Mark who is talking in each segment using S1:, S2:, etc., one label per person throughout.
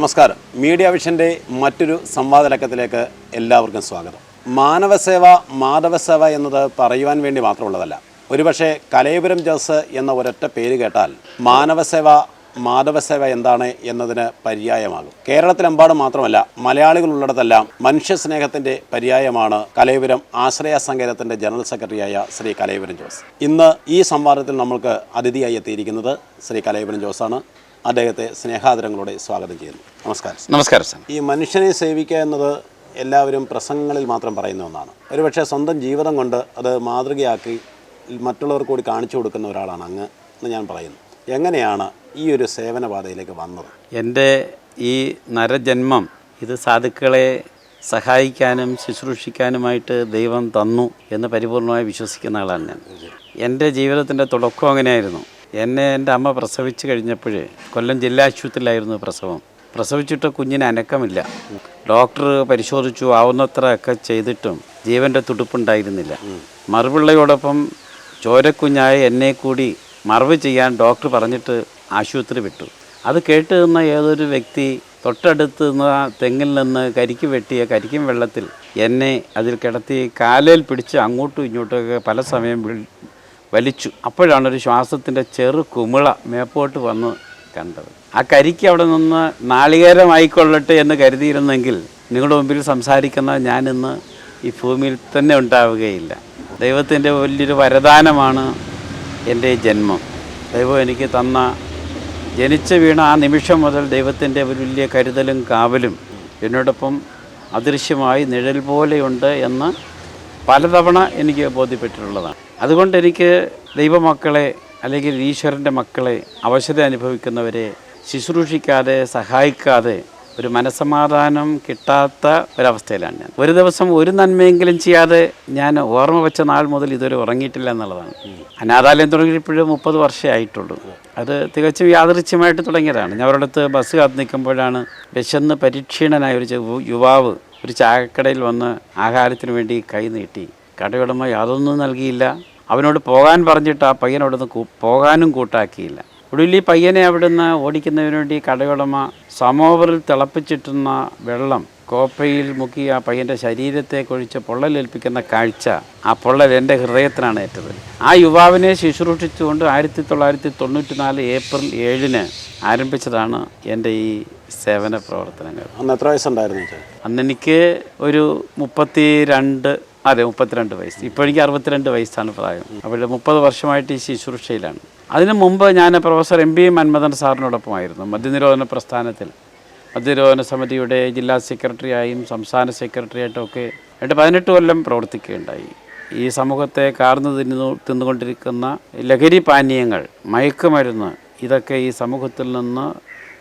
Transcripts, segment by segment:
S1: നമസ്കാരം. മീഡിയ വിഷന്റെ മറ്റൊരു സംവാദലക്കത്തിലേക്ക് എല്ലാവർക്കും സ്വാഗതം. മാനവസേവ മാധവസേവ എന്നത് പറയുവാൻ വേണ്ടി മാത്രമുള്ളതല്ല. ഒരുപക്ഷെ കലയപുരം ജോസ് എന്ന ഒരൊറ്റ പേര് കേട്ടാൽ മാനവസേവ മാധവസേവ എന്താണ് എന്നതിന് പര്യായമാകും. കേരളത്തിലെമ്പാടും മാത്രമല്ല മലയാളികളുള്ളിടത്തെല്ലാം മനുഷ്യ സ്നേഹത്തിന്റെ പര്യായമാണ് കലയപുരം ആശ്രയ സങ്കേതത്തിന്റെ ജനറൽ സെക്രട്ടറിയായ ശ്രീ കലയപുരം ജോസ്. ഇന്ന് ഈ സംവാദത്തിൽ നമ്മൾക്ക് അതിഥിയായി എത്തിയിരിക്കുന്നത് ശ്രീ കലയപുരം ജോസാണ്. അദ്ദേഹത്തെ സ്നേഹാദരങ്ങളോടെ സ്വാഗതം ചെയ്യുന്നു. നമസ്കാരം
S2: നമസ്കാരം സാർ.
S1: ഈ മനുഷ്യനെ സേവിക്കുക എന്നത് എല്ലാവരും പ്രസംഗങ്ങളിൽ മാത്രം പറയുന്ന ഒന്നാണ്. ഒരുപക്ഷെ സ്വന്തം ജീവിതം കൊണ്ട് അത് മാതൃകയാക്കി മറ്റുള്ളവർക്ക് കൂടി കാണിച്ചു കൊടുക്കുന്ന ഒരാളാണ് അങ്ങ് എന്ന് ഞാൻ പറയുന്നു. എങ്ങനെയാണ് ഈ ഒരു സേവനപാതയിലേക്ക് വന്നത്?
S2: എന്റെ ഈ നരജന്മം ഇത് സാധുക്കളെ സഹായിക്കാനും ശുശ്രൂഷിക്കാനുമായിട്ട് ദൈവം തന്നു എന്ന് പരിപൂർണമായി വിശ്വസിക്കുന്ന ആളാണ് ഞാൻ. എന്റെ ജീവിതത്തിന്റെ തുടക്കം അങ്ങനെയായിരുന്നു. എന്നെ എന്റെ അമ്മ പ്രസവിച്ച് കഴിഞ്ഞപ്പോൾ കൊല്ലം ജില്ലാ ആശുപത്രിയിലായിരുന്നു പ്രസവം. പ്രസവിച്ചിട്ട് കുഞ്ഞിന് അനക്കമില്ല. ഡോക്ടർ പരിശോധിച്ചു ആവുന്നത്ര ഒക്കെ ചെയ്തിട്ടും ജീവന്റെ തുടുപ്പുണ്ടായിരുന്നില്ല. മറുപിള്ളയോടൊപ്പം ചോരക്കുഞ്ഞായ എന്നെ കൂടി മറവ് ചെയ്യാൻ ഡോക്ടർ പറഞ്ഞിട്ട് ആശുപത്രി വിട്ടു. അത് കേട്ട് നിന്ന ഏതൊരു വ്യക്തി തൊട്ടടുത്ത് നിന്ന് ആ തെങ്ങിൽ നിന്ന് കരിക്ക് വെട്ടിയ കരിക്കും വെള്ളത്തിൽ എന്നെ അതിൽ കിടത്തി കാലയിൽ പിടിച്ച് അങ്ങോട്ടും ഇങ്ങോട്ടുമൊക്കെ പല സമയം വലിച്ചു. അപ്പോഴാണ് ഒരു ശ്വാസത്തിന്റെ ചെറു കുമിള മേപ്പോട്ട് വന്ന് കണ്ടത്. ആ കരിക്ക് അവിടെ നിന്ന് നാളികേരമായിക്കൊള്ളട്ടെ എന്ന് കരുതിയിരുന്നെങ്കിൽ നിങ്ങളുടെ മുമ്പിൽ സംസാരിക്കുന്ന ഞാനിന്ന് ഈ ഭൂമിയിൽ തന്നെ ഉണ്ടാവുകയില്ല. ദൈവത്തിന്റെ വലിയൊരു വരദാനമാണ് എന്റെ ജന്മം. ദൈവം എനിക്ക് തന്ന ജനിച്ച വീണ ആ നിമിഷം മുതൽ ദൈവത്തിന്റെ വലിയ കരുതലും കാവലും എന്നോടൊപ്പം അദൃശ്യമായി നിഴൽ പോലെയുണ്ട് എന്ന് പലതവണ എനിക്ക് ബോധ്യപ്പെട്ടിട്ടുള്ളതാണ്. അതുകൊണ്ട് എനിക്ക് ദൈവമക്കളെ അല്ലെങ്കിൽ ഈശ്വരന്റെ മക്കളെ അവശത അനുഭവിക്കുന്നവരെ ശുശ്രൂഷിക്കാതെ സഹായിക്കാതെ ഒരു മനസമാധാനം കിട്ടാത്ത ഒരവസ്ഥയിലാണ് ഞാൻ. ഒരു ദിവസം ഒരു നന്മയെങ്കിലും ചെയ്യാതെ ഞാൻ ഓർമ്മ വെച്ച നാൾ മുതൽ ഇതുവരെ ഉറങ്ങിയിട്ടില്ല എന്നുള്ളതാണ്. അനാഥാലയം തുടങ്ങിയപ്പോഴും മുപ്പത് വർഷമേ ആയിട്ടുള്ളൂ. അത് തികച്ചും യാദൃച്ഛ്യമായിട്ട് തുടങ്ങിയതാണ്. ഞാൻ ഒരിടത്ത് ബസ് കാത്ത് നിൽക്കുമ്പോഴാണ് വിശന്ന് പരിക്ഷീണനായ ഒരു യുവാവ് ഒരു ചായക്കടയിൽ വന്ന് ആഹാരത്തിന് വേണ്ടി കൈ നീട്ടി കടയുടമ യാതൊന്നും നൽകിയില്ല. അവനോട് പോകാൻ പറഞ്ഞിട്ട് ആ പയ്യൻ അവിടുന്ന് പോകാനും കൂട്ടാക്കിയില്ല. ഒടുവിൽ ഈ പയ്യനെ അവിടുന്ന് ഓടിക്കുന്നതിന് വേണ്ടി കടയുടമ സമോവറിൽ തിളപ്പിച്ചിട്ടുന്ന വെള്ളം കോപ്പയിൽ മുക്കി ആ പയ്യന്റെ ശരീരത്തെ കൊഴിച്ച് പൊള്ളലേൽപ്പിക്കുന്ന കാഴ്ച ആ പൊള്ളൽ എന്റെ ഹൃദയത്തിനാണ് ഏറ്റത്. ആ യുവാവിനെ ശുശ്രൂഷിച്ചുകൊണ്ട് ആയിരത്തി തൊള്ളായിരത്തി തൊണ്ണൂറ്റി നാല് ഏപ്രിൽ ഏഴിന് ആരംഭിച്ചതാണ് എന്റെ ഈ സേവന പ്രവർത്തനങ്ങൾ.
S1: അന്ന് എത്ര വയസ്സുണ്ടായിരുന്നു
S2: അന്ന് എനിക്ക് ഒരു മുപ്പത്തി രണ്ട് അതെ മുപ്പത്തിരണ്ട് വയസ്സ്. ഇപ്പോൾ എനിക്ക് അറുപത്തിരണ്ട് വയസ്സാണ് പ്രായം. അവിടെ മുപ്പത് വർഷമായിട്ട് ഈ ശുശ്രൂഷയിലാണ് അതിനു മുമ്പ് ഞാൻ പ്രൊഫസർ എം. ബി മന്മഥൻ സാറിനോടൊപ്പമായിരുന്നു മദ്യനിരോധന പ്രസ്ഥാനത്തിൽ. മദ്യനിരോധന സമിതിയുടെ ജില്ലാ സെക്രട്ടറിയായും സംസ്ഥാന സെക്രട്ടറിയായിട്ടും ഒക്കെ രണ്ട് പതിനെട്ട് കൊല്ലം പ്രവർത്തിക്കുകയുണ്ടായി. ഈ സമൂഹത്തെ കാർന്നു തിന്നു തിന്നുകൊണ്ടിരിക്കുന്ന ലഹരി പാനീയങ്ങൾ മയക്കുമരുന്ന് ഇതൊക്കെ ഈ സമൂഹത്തിൽ നിന്ന്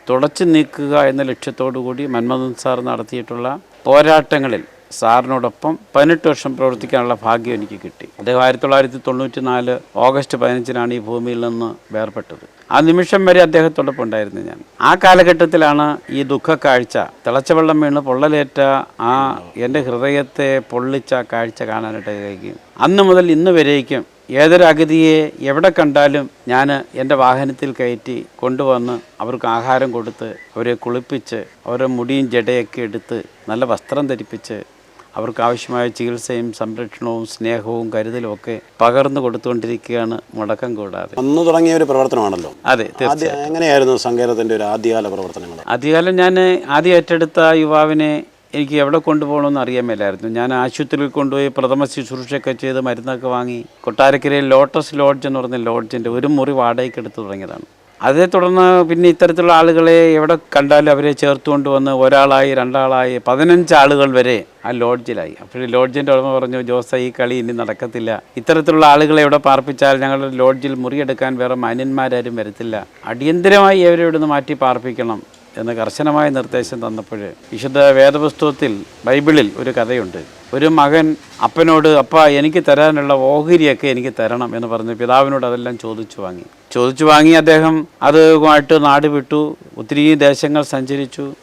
S2: തുടച്ചു നീക്കുക എന്ന ലക്ഷ്യത്തോടു കൂടി മന്മഥൻ സാർ നടത്തിയിട്ടുള്ള പോരാട്ടങ്ങളിൽ സാറിനോടൊപ്പം പതിനെട്ട് വർഷം പ്രവർത്തിക്കാനുള്ള ഭാഗ്യം എനിക്ക് കിട്ടി. അദ്ദേഹം ആയിരത്തി തൊള്ളായിരത്തി തൊണ്ണൂറ്റി നാല് ഓഗസ്റ്റ് പതിനഞ്ചിനാണ് ഈ ഭൂമിയിൽ നിന്ന് വേർപെട്ടത്. ആ നിമിഷം വരെ അദ്ദേഹത്തോടൊപ്പം ഉണ്ടായിരുന്നു ഞാൻ. ആ കാലഘട്ടത്തിലാണ് ഈ ദുഃഖക്കാഴ്ച തിളച്ച വെള്ളം വീണ് പൊള്ളലേറ്റ ആ എന്റെ ഹൃദയത്തെ പൊള്ളിച്ച കാഴ്ച കാണാനായിട്ട് കഴിക്കും അന്ന് മുതൽ ഇന്ന് വരേക്കും ഏതൊരു അഗതിയെ എവിടെ കണ്ടാലും ഞാൻ എന്റെ വാഹനത്തിൽ കയറ്റി കൊണ്ടുവന്ന് അവർക്ക് ആഹാരം കൊടുത്ത് അവരെ കുളിപ്പിച്ച് അവരുടെ മുടിയും ജടയൊക്കെ എടുത്ത് നല്ല വസ്ത്രം ധരിപ്പിച്ച് അവർക്ക് ആവശ്യമായ ചികിത്സയും സംരക്ഷണവും സ്നേഹവും കരുതലും ഒക്കെ പകർന്നു കൊടുത്തുകൊണ്ടിരിക്കുകയാണ് മുടക്കം കൂടാതെ.
S1: അന്ന് തുടങ്ങിയ ഒരു പ്രവർത്തനമാണല്ലോ.
S2: അതെ തീർച്ചയായും
S1: എങ്ങനെയായിരുന്നു സങ്കേതത്തിന്റെ ഒരു ആദ്യകാല പ്രവർത്തനങ്ങൾ?
S2: ആദ്യകാലം ഞാൻ ആദ്യം ഏറ്റെടുത്ത യുവാവിനെ എനിക്ക് എവിടെ കൊണ്ടുപോകണമെന്ന് അറിയാൻ മേലായിരുന്നു ഞാൻ ആശുപത്രിയിൽ കൊണ്ടുപോയി പ്രഥമ ശുശ്രൂഷയൊക്കെ ചെയ്ത് മരുന്നൊക്കെ വാങ്ങി കൊട്ടാരക്കരയിൽ ലോട്ടസ് ലോഡ്ജ് എന്ന് പറഞ്ഞ ലോഡ്ജിന്റെ ഒരു മുറി വാടകയ്ക്ക് എടുത്ത് തുടങ്ങിയതാണ്. അതേ തുടർന്ന് പിന്നെ ഇത്തരത്തിലുള്ള ആളുകളെ എവിടെ കണ്ടാലും അവരെ ചേർത്ത് കൊണ്ടുവന്ന് ഒരാളായി രണ്ടാളായി പതിനഞ്ച് ആളുകൾ വരെ ആ ലോഡ്ജിലായി. അപ്പോൾ ലോഡ്ജിന്റെ ഉടമ പറഞ്ഞു ജോസ ഈ കളി ഇനി നടക്കത്തില്ല. ഇത്തരത്തിലുള്ള ആളുകളെ എവിടെ പാർപ്പിച്ചാൽ ഞങ്ങളുടെ ലോഡ്ജിൽ മുറിയെടുക്കാൻ വേറെ മാന്യന്മാരാരും വരത്തില്ല. അടിയന്തരമായി അവരെ ഇവിടുന്ന് മാറ്റി പാർപ്പിക്കണം. എന്ന് കർശനമായ നിർദ്ദേശം തന്നപ്പോൾ വിശുദ്ധ വേദപുസ്തകത്തിൽ ബൈബിളിൽ ഒരു കഥയുണ്ട്. ഒരു മകൻ അപ്പനോട് അപ്പ എനിക്ക് തരാനുള്ള ഓഹരിയൊക്കെ എനിക്ക് തരണം എന്ന് പറഞ്ഞ് പിതാവിനോട് അതെല്ലാം ചോദിച്ചു വാങ്ങി. ചോദിച്ചു വാങ്ങി അദ്ദേഹം അതുമായിട്ട് നാട് വിട്ടു. ഒത്തിരി ദേശങ്ങൾ സഞ്ചരിച്ചു.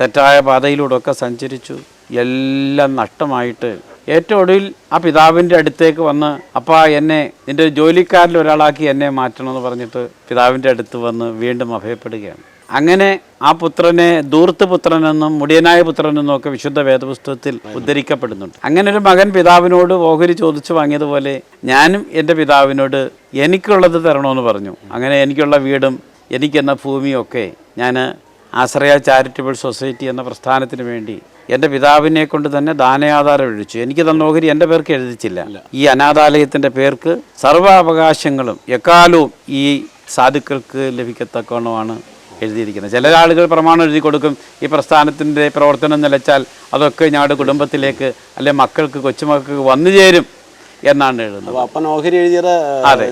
S2: തെറ്റായ പാതയിലൂടെയൊക്കെ സഞ്ചരിച്ചു. എല്ലാം നഷ്ടമായിട്ട്. ഏറ്റവും ഒടുവിൽ ആ പിതാവിന്റെ അടുത്തേക്ക് വന്ന് അപ്പാ എന്നെ നിന്റെ ജോലിക്കാരിൽ ഒരാളാക്കി എന്നെ മാറ്റണമെന്ന് പറഞ്ഞിട്ട് പിതാവിന്റെ അടുത്ത് വന്ന് വീണ്ടും അഭയപ്പെടുകയാണ്. അങ്ങനെ ആ പുത്രനെ ദൂർത്ത് പുത്രനെന്നും മുടിയനായ പുത്രനെന്നും ഒക്കെ വിശുദ്ധ വേദപുസ്തകത്തിൽ ഉദ്ധരിക്കപ്പെടുന്നുണ്ട്. അങ്ങനെ ഒരു മകൻ പിതാവിനോട് ഓഹരി ചോദിച്ചു വാങ്ങിയതുപോലെ ഞാനും എന്റെ പിതാവിനോട് എനിക്കുള്ളത് തരണമെന്ന് പറഞ്ഞു. അങ്ങനെ എനിക്കുള്ള വീടും എനിക്കെന്ന ഭൂമിയൊക്കെ ഒക്കെ ഞാൻ ആശ്രയ ചാരിറ്റബിൾ സൊസൈറ്റി എന്ന പ്രസ്ഥാനത്തിന് വേണ്ടി എന്റെ പിതാവിനെ കൊണ്ട് തന്നെ ദാനയാധാരം എഴുതിച്ചു എനിക്ക് തന്ന ഓഹരി എന്റെ പേർക്ക് എഴുതിച്ചില്ല. ഈ അനാഥാലയത്തിന്റെ പേർക്ക് സർവ അവകാശങ്ങളും എക്കാലവും ഈ സാധുക്കൾക്ക് ലഭിക്കത്തക്കവണ്ണമാണ് എഴുതിയിരിക്കുന്നത്. ചില ആളുകൾ പ്രമാണം എഴുതി കൊടുക്കും. ഈ പ്രസ്ഥാനത്തിന്റെ പ്രവർത്തനം നിലച്ചാൽ അതൊക്കെ ഞങ്ങളുടെ കുടുംബത്തിലേക്ക് അല്ലെ മക്കൾക്ക് കൊച്ചുമക്കൾക്ക് വന്നു ചേരും എന്നാണ് എഴുതുന്നത്.
S1: അപ്പൻ ഓഹരി എഴുതിയത്
S2: അതെ.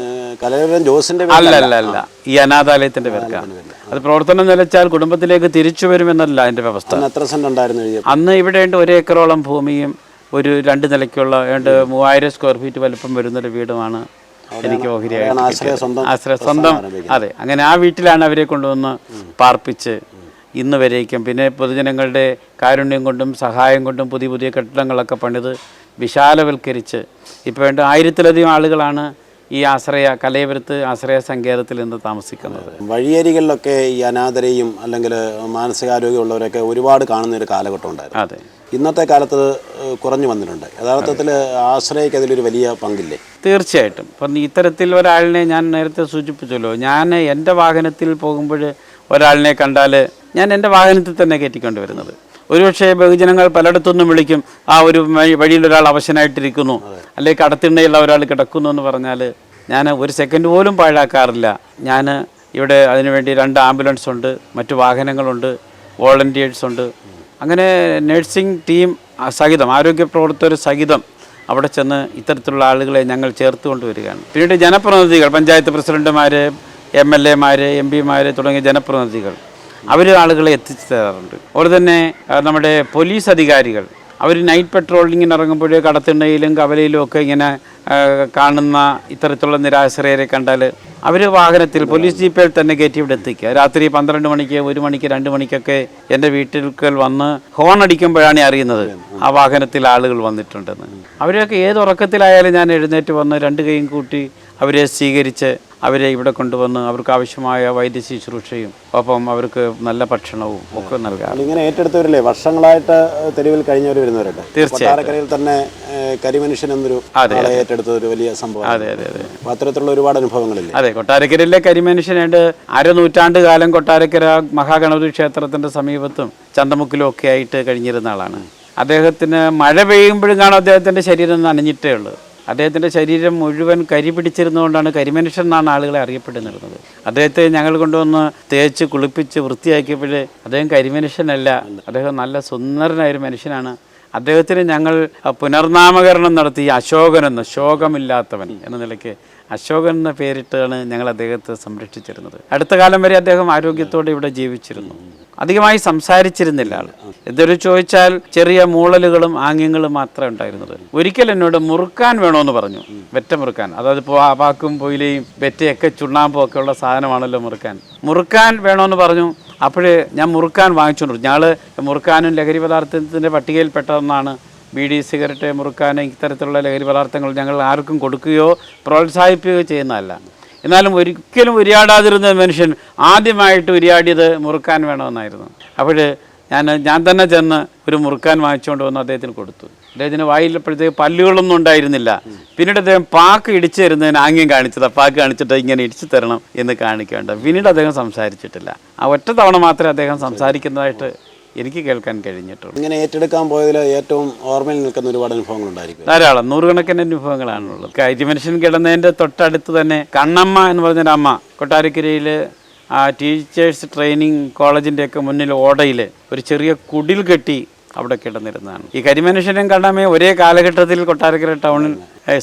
S1: ജോസിന്റെ
S2: അല്ല അല്ല അല്ല. ഈ അനാഥാലയത്തിന്റെ പേർക്കാണ് അത് പ്രവർത്തനം നിലച്ചാൽ കുടുംബത്തിലേക്ക് തിരിച്ചു വരുമെന്നല്ല അതിന്റെ വ്യവസ്ഥ.
S1: അന്ന് എത്ര സെന്റ് ഉണ്ടായിരുന്നു
S2: അന്ന് ഇവിടെ ഒരു ഏക്കറോളം ഭൂമിയും ഒരു രണ്ട് നിലയ്ക്കുള്ള ഏണ്ട് മൂവായിരം സ്ക്വയർ ഫീറ്റ് വലുപ്പം വരുന്നൊരു വീടുമാണ് എനിക്ക് ഓഹരിയായി
S1: സ്വന്തം
S2: അതെ അങ്ങനെ ആ വീട്ടിലാണ് അവരെ കൊണ്ടുവന്ന് പാർപ്പിച്ച് ഇന്ന് വരേക്കും. പിന്നെ പൊതുജനങ്ങളുടെ കാരുണ്യം കൊണ്ടും സഹായം കൊണ്ടും പുതിയ പുതിയ കെട്ടിടങ്ങളൊക്കെ പണിത് വിശാലവൽക്കരിച്ച് ഇപ്പോൾ വേണ്ട ആയിരത്തിലധികം ആളുകളാണ് ഈ ആശ്രയ കലയപുരത്ത് ആശ്രയ സങ്കേതത്തിൽ നിന്ന് താമസിക്കുന്നത്.
S1: വഴിയരികളിലൊക്കെ ഈ അനാഥരെയും അല്ലെങ്കിൽ മാനസികാരോഗ്യമുള്ളവരൊക്കെ ഒരുപാട് കാണുന്ന ഒരു കാലഘട്ടം ഉണ്ടായിരുന്നു.
S2: അതെ.
S1: ഇന്നത്തെ കാലത്ത് കുറഞ്ഞു വന്നിട്ടുണ്ട്. യഥാർത്ഥത്തിൽ ആശ്രയക്ക് അതിലൊരു വലിയ പങ്കില്ലേ?
S2: തീർച്ചയായിട്ടും. ഇപ്പം ഇത്തരത്തിൽ ഒരാളിനെ ഞാൻ നേരത്തെ സൂചിപ്പിച്ചല്ലോ. ഞാൻ എന്റെ വാഹനത്തിൽ പോകുമ്പോൾ ഒരാളിനെ കണ്ടാൽ ഞാൻ എന്റെ വാഹനത്തിൽ തന്നെ കയറ്റിക്കൊണ്ട് വരുന്നത്. ഒരുപക്ഷെ ബഹുജനങ്ങൾ പലയിടത്തുനിന്നും വിളിക്കും ആ ഒരു വഴി- വഴിയിൽ ഒരാൾ അവശനായിട്ടിരിക്കുന്നു അല്ലെങ്കിൽ കടത്തിണ്ണയുള്ള ഒരാൾ കിടക്കുന്നു എന്ന് പറഞ്ഞാൽ ഞാൻ ഒരു സെക്കൻഡ് പോലും പാഴാക്കാറില്ല. ഞാൻ ഇവിടെ അതിനുവേണ്ടി രണ്ട് ആംബുലൻസ് ഉണ്ട് മറ്റു വാഹനങ്ങളുണ്ട് വോളണ്ടിയേഴ്സ് ഉണ്ട് അങ്ങനെ നഴ്സിംഗ് ടീം സഹിതം ആരോഗ്യ പ്രവർത്തകർ സഹിതം അവിടെ ചെന്ന് ഇത്തരത്തിലുള്ള ആളുകളെ ഞങ്ങൾ ചേർത്ത് കൊണ്ടുവരികയാണ് പിന്നീട് ജനപ്രതിനിധികൾ പഞ്ചായത്ത് പ്രസിഡന്റുമാർ എം എൽ എമാർ എം പിമാർ തുടങ്ങിയ ജനപ്രതിനിധികൾ അവർ ആളുകളെ എത്തിച്ചു തരാറുണ്ട്. അതുപോലെ തന്നെ നമ്മുടെ പോലീസ് അധികാരികൾ അവർ നൈറ്റ് പെട്രോളിങ്ങിന് ഇറങ്ങുമ്പോഴേ കടത്തിണ്ണയിലും കവലയിലും ഒക്കെ ഇങ്ങനെ കാണുന്ന ഇത്തരത്തിലുള്ള നിരാശ്രയരെ കണ്ടാൽ അവർ വാഹനത്തിൽ പോലീസ് ജീപ്പിൽ തന്നെ കയറ്റി ഇവിടെ എത്തിക്കുക രാത്രി പന്ത്രണ്ട് മണിക്ക് ഒരു മണിക്ക് രണ്ട് മണിക്കൊക്കെ എന്റെ വീട്ടിൽക്കൽ വന്ന് ഹോൺ അടിക്കുമ്പോഴാണ് അറിയുന്നത്. ആ വാഹനത്തിൽ ആളുകൾ വന്നിട്ടുണ്ടെന്ന്. അവരെയൊക്കെ ഏത് ഉറക്കത്തിലായാലും ഞാൻ എഴുന്നേറ്റ് വന്ന് രണ്ട് കൈയും കൂട്ടി അവരെ സ്വീകരിച്ച് അവരെ ഇവിടെ കൊണ്ടുവന്ന് അവർക്ക് ആവശ്യമായ വൈദ്യ ശുശ്രൂഷയും ഒപ്പം അവർക്ക് നല്ല ഭക്ഷണവും ഒക്കെ നൽകാം
S1: ഇങ്ങനെ ഏറ്റെടുത്തവരല്ലേ? വർഷങ്ങളായിട്ട് തെരുവിൽ കഴിഞ്ഞവർ വരുന്നവരുണ്ട്. തീർച്ചയായും തന്നെ കരിമനുഷ്യൻ എന്നൊരു ഏറ്റെടുത്ത ഒരു വലിയ സംഭവം
S2: അതെ അതെ അതെ.
S1: അത്തരത്തിലുള്ള ഒരുപാട് അനുഭവങ്ങളില്ലേ?
S2: അതെ കൊട്ടാരക്കരയിലെ കരിമനുഷ്യനായിട്ട് അരനൂറ്റാണ്ട് കാലം കൊട്ടാരക്കര മഹാഗണപതി ക്ഷേത്രത്തിന്റെ സമീപത്തും ചന്തമുക്കിലും ഒക്കെ ആയിട്ട് കഴിഞ്ഞിരുന്ന ആളാണ്. അദ്ദേഹത്തിന് മഴ പെയ്യുമ്പോഴും കാണും അദ്ദേഹത്തിന്റെ ശരീരം നനഞ്ഞിട്ടേ ഉള്ളൂ. അദ്ദേഹത്തിന്റെ ശരീരം മുഴുവൻ കരി പിടിച്ചിരുന്നുകൊണ്ടാണ് കരിമനുഷ്യൻ എന്നാണ് ആളുകളെ അറിയപ്പെട്ടിരുന്നത് അദ്ദേഹത്തെ ഞങ്ങൾ കൊണ്ടുവന്ന് തേച്ച് കുളിപ്പിച്ച് വൃത്തിയാക്കിയപ്പോൾ അദ്ദേഹം കരിമനുഷ്യനല്ല അദ്ദേഹം നല്ല സുന്ദരനായ ഒരു മനുഷ്യനാണ്. അദ്ദേഹത്തിന് ഞങ്ങൾ പുനർനാമകരണം നടത്തി അശോകനെന്ന് ശോകമില്ലാത്തവൻ എന്ന നിലയ്ക്ക് അശോകൻ എന്ന പേരിട്ടാണ് ഞങ്ങൾ അദ്ദേഹത്തെ സംരക്ഷിച്ചിരുന്നത്. അടുത്ത കാലം വരെ അദ്ദേഹം ആരോഗ്യത്തോടെ ഇവിടെ ജീവിച്ചിരുന്നു. അധികമായി സംസാരിച്ചിരുന്നില്ല ആൾ. എന്തൊരു ചോദിച്ചാൽ ചെറിയ മൂളലുകളും ആംഗ്യങ്ങളും മാത്രമേ ഉണ്ടായിരുന്നത്. ഒരിക്കൽ എന്നോട് മുറുക്കാൻ വേണമെന്ന് പറഞ്ഞു. വെറ്റ മുറുക്കാൻ. അതായത് ഇപ്പോൾ ആപാക്കും പൊയിലയും വെറ്റയൊക്കെ ചുണ്ണാമ്പും ഒക്കെ ഉള്ള സാധനമാണല്ലോ മുറുക്കാൻ. മുറുക്കാൻ വേണമെന്ന് പറഞ്ഞു. അപ്പോഴേ ഞാൻ മുറുക്കാൻ വാങ്ങിച്ചുകൊണ്ടിരുന്നു. ഞങ്ങൾ മുറുക്കാനും ലഹരി പദാർത്ഥത്തിന്റെ പട്ടികയിൽപ്പെട്ടതെന്നാണ് ബീഡി സിഗരറ്റ് മുറുക്കാൻ ഇത്തരത്തിലുള്ള ലഹരി പദാർത്ഥങ്ങൾ ഞങ്ങൾ ആർക്കും കൊടുക്കുകയോ പ്രോത്സാഹിപ്പിക്കുകയോ ചെയ്യുന്നതല്ല. എന്നാലും ഒരിക്കലും ഉരിയാടാതിരുന്ന മനുഷ്യൻ ആദ്യമായിട്ട് ഉരിയാടിയത് മുറുക്കാൻ വേണമെന്നായിരുന്നു. അപ്പോൾ ഞാൻ ഞാൻ തന്നെ ചെന്ന് ഒരു മുറുക്കാൻ വാങ്ങിച്ചുകൊണ്ട് വന്ന് അദ്ദേഹത്തിന് കൊടുത്തു. അദ്ദേഹത്തിന് വായിലപ്പോഴത്തേക്ക് പല്ലുകളൊന്നും ഉണ്ടായിരുന്നില്ല. പിന്നീട് അദ്ദേഹം പാക്ക് ഇടിച്ചു തരുന്നതിന് ആംഗ്യം കാണിച്ചത്. പാക്ക് കാണിച്ചിട്ട് ഇങ്ങനെ ഇടിച്ചു തരണം എന്ന് കാണിക്കേണ്ട. പിന്നീട് അദ്ദേഹം സംസാരിച്ചിട്ടില്ല. ആ ഒറ്റ തവണ മാത്രമേ അദ്ദേഹം സംസാരിക്കുന്നതായിട്ട് എനിക്ക് കേൾക്കാൻ കഴിഞ്ഞിട്ടുണ്ട്.
S1: ഇങ്ങനെ ഏറ്റെടുക്കാൻ പോയതിൽ ഏറ്റവും ഓർമ്മയിൽ നിൽക്കുന്ന ഒരുപാട് അനുഭവങ്ങൾ ഉണ്ടായിരിക്കും.
S2: ധാരാളം നൂറുകണക്കിന് അനുഭവങ്ങളാണുള്ളത്. മനുഷ്യൻ കിടന്നതിന്റെ തൊട്ടടുത്ത് തന്നെ കണ്ണമ്മ എന്ന് പറഞ്ഞൊരു അമ്മ കൊട്ടാരക്കരയിൽ ആ ടീച്ചേഴ്സ് ട്രെയിനിങ് കോളേജിന്റെയൊക്കെ മുന്നിൽ ഓടയിൽ ഒരു ചെറിയ കുടിൽ കെട്ടി അവിടെ കിടന്നിരുന്നതാണ്. ഈ കരിമനുഷ്യനും കണ്ണമ്മയും ഒരേ കാലഘട്ടത്തിൽ കൊട്ടാരക്കര ടൗണിൽ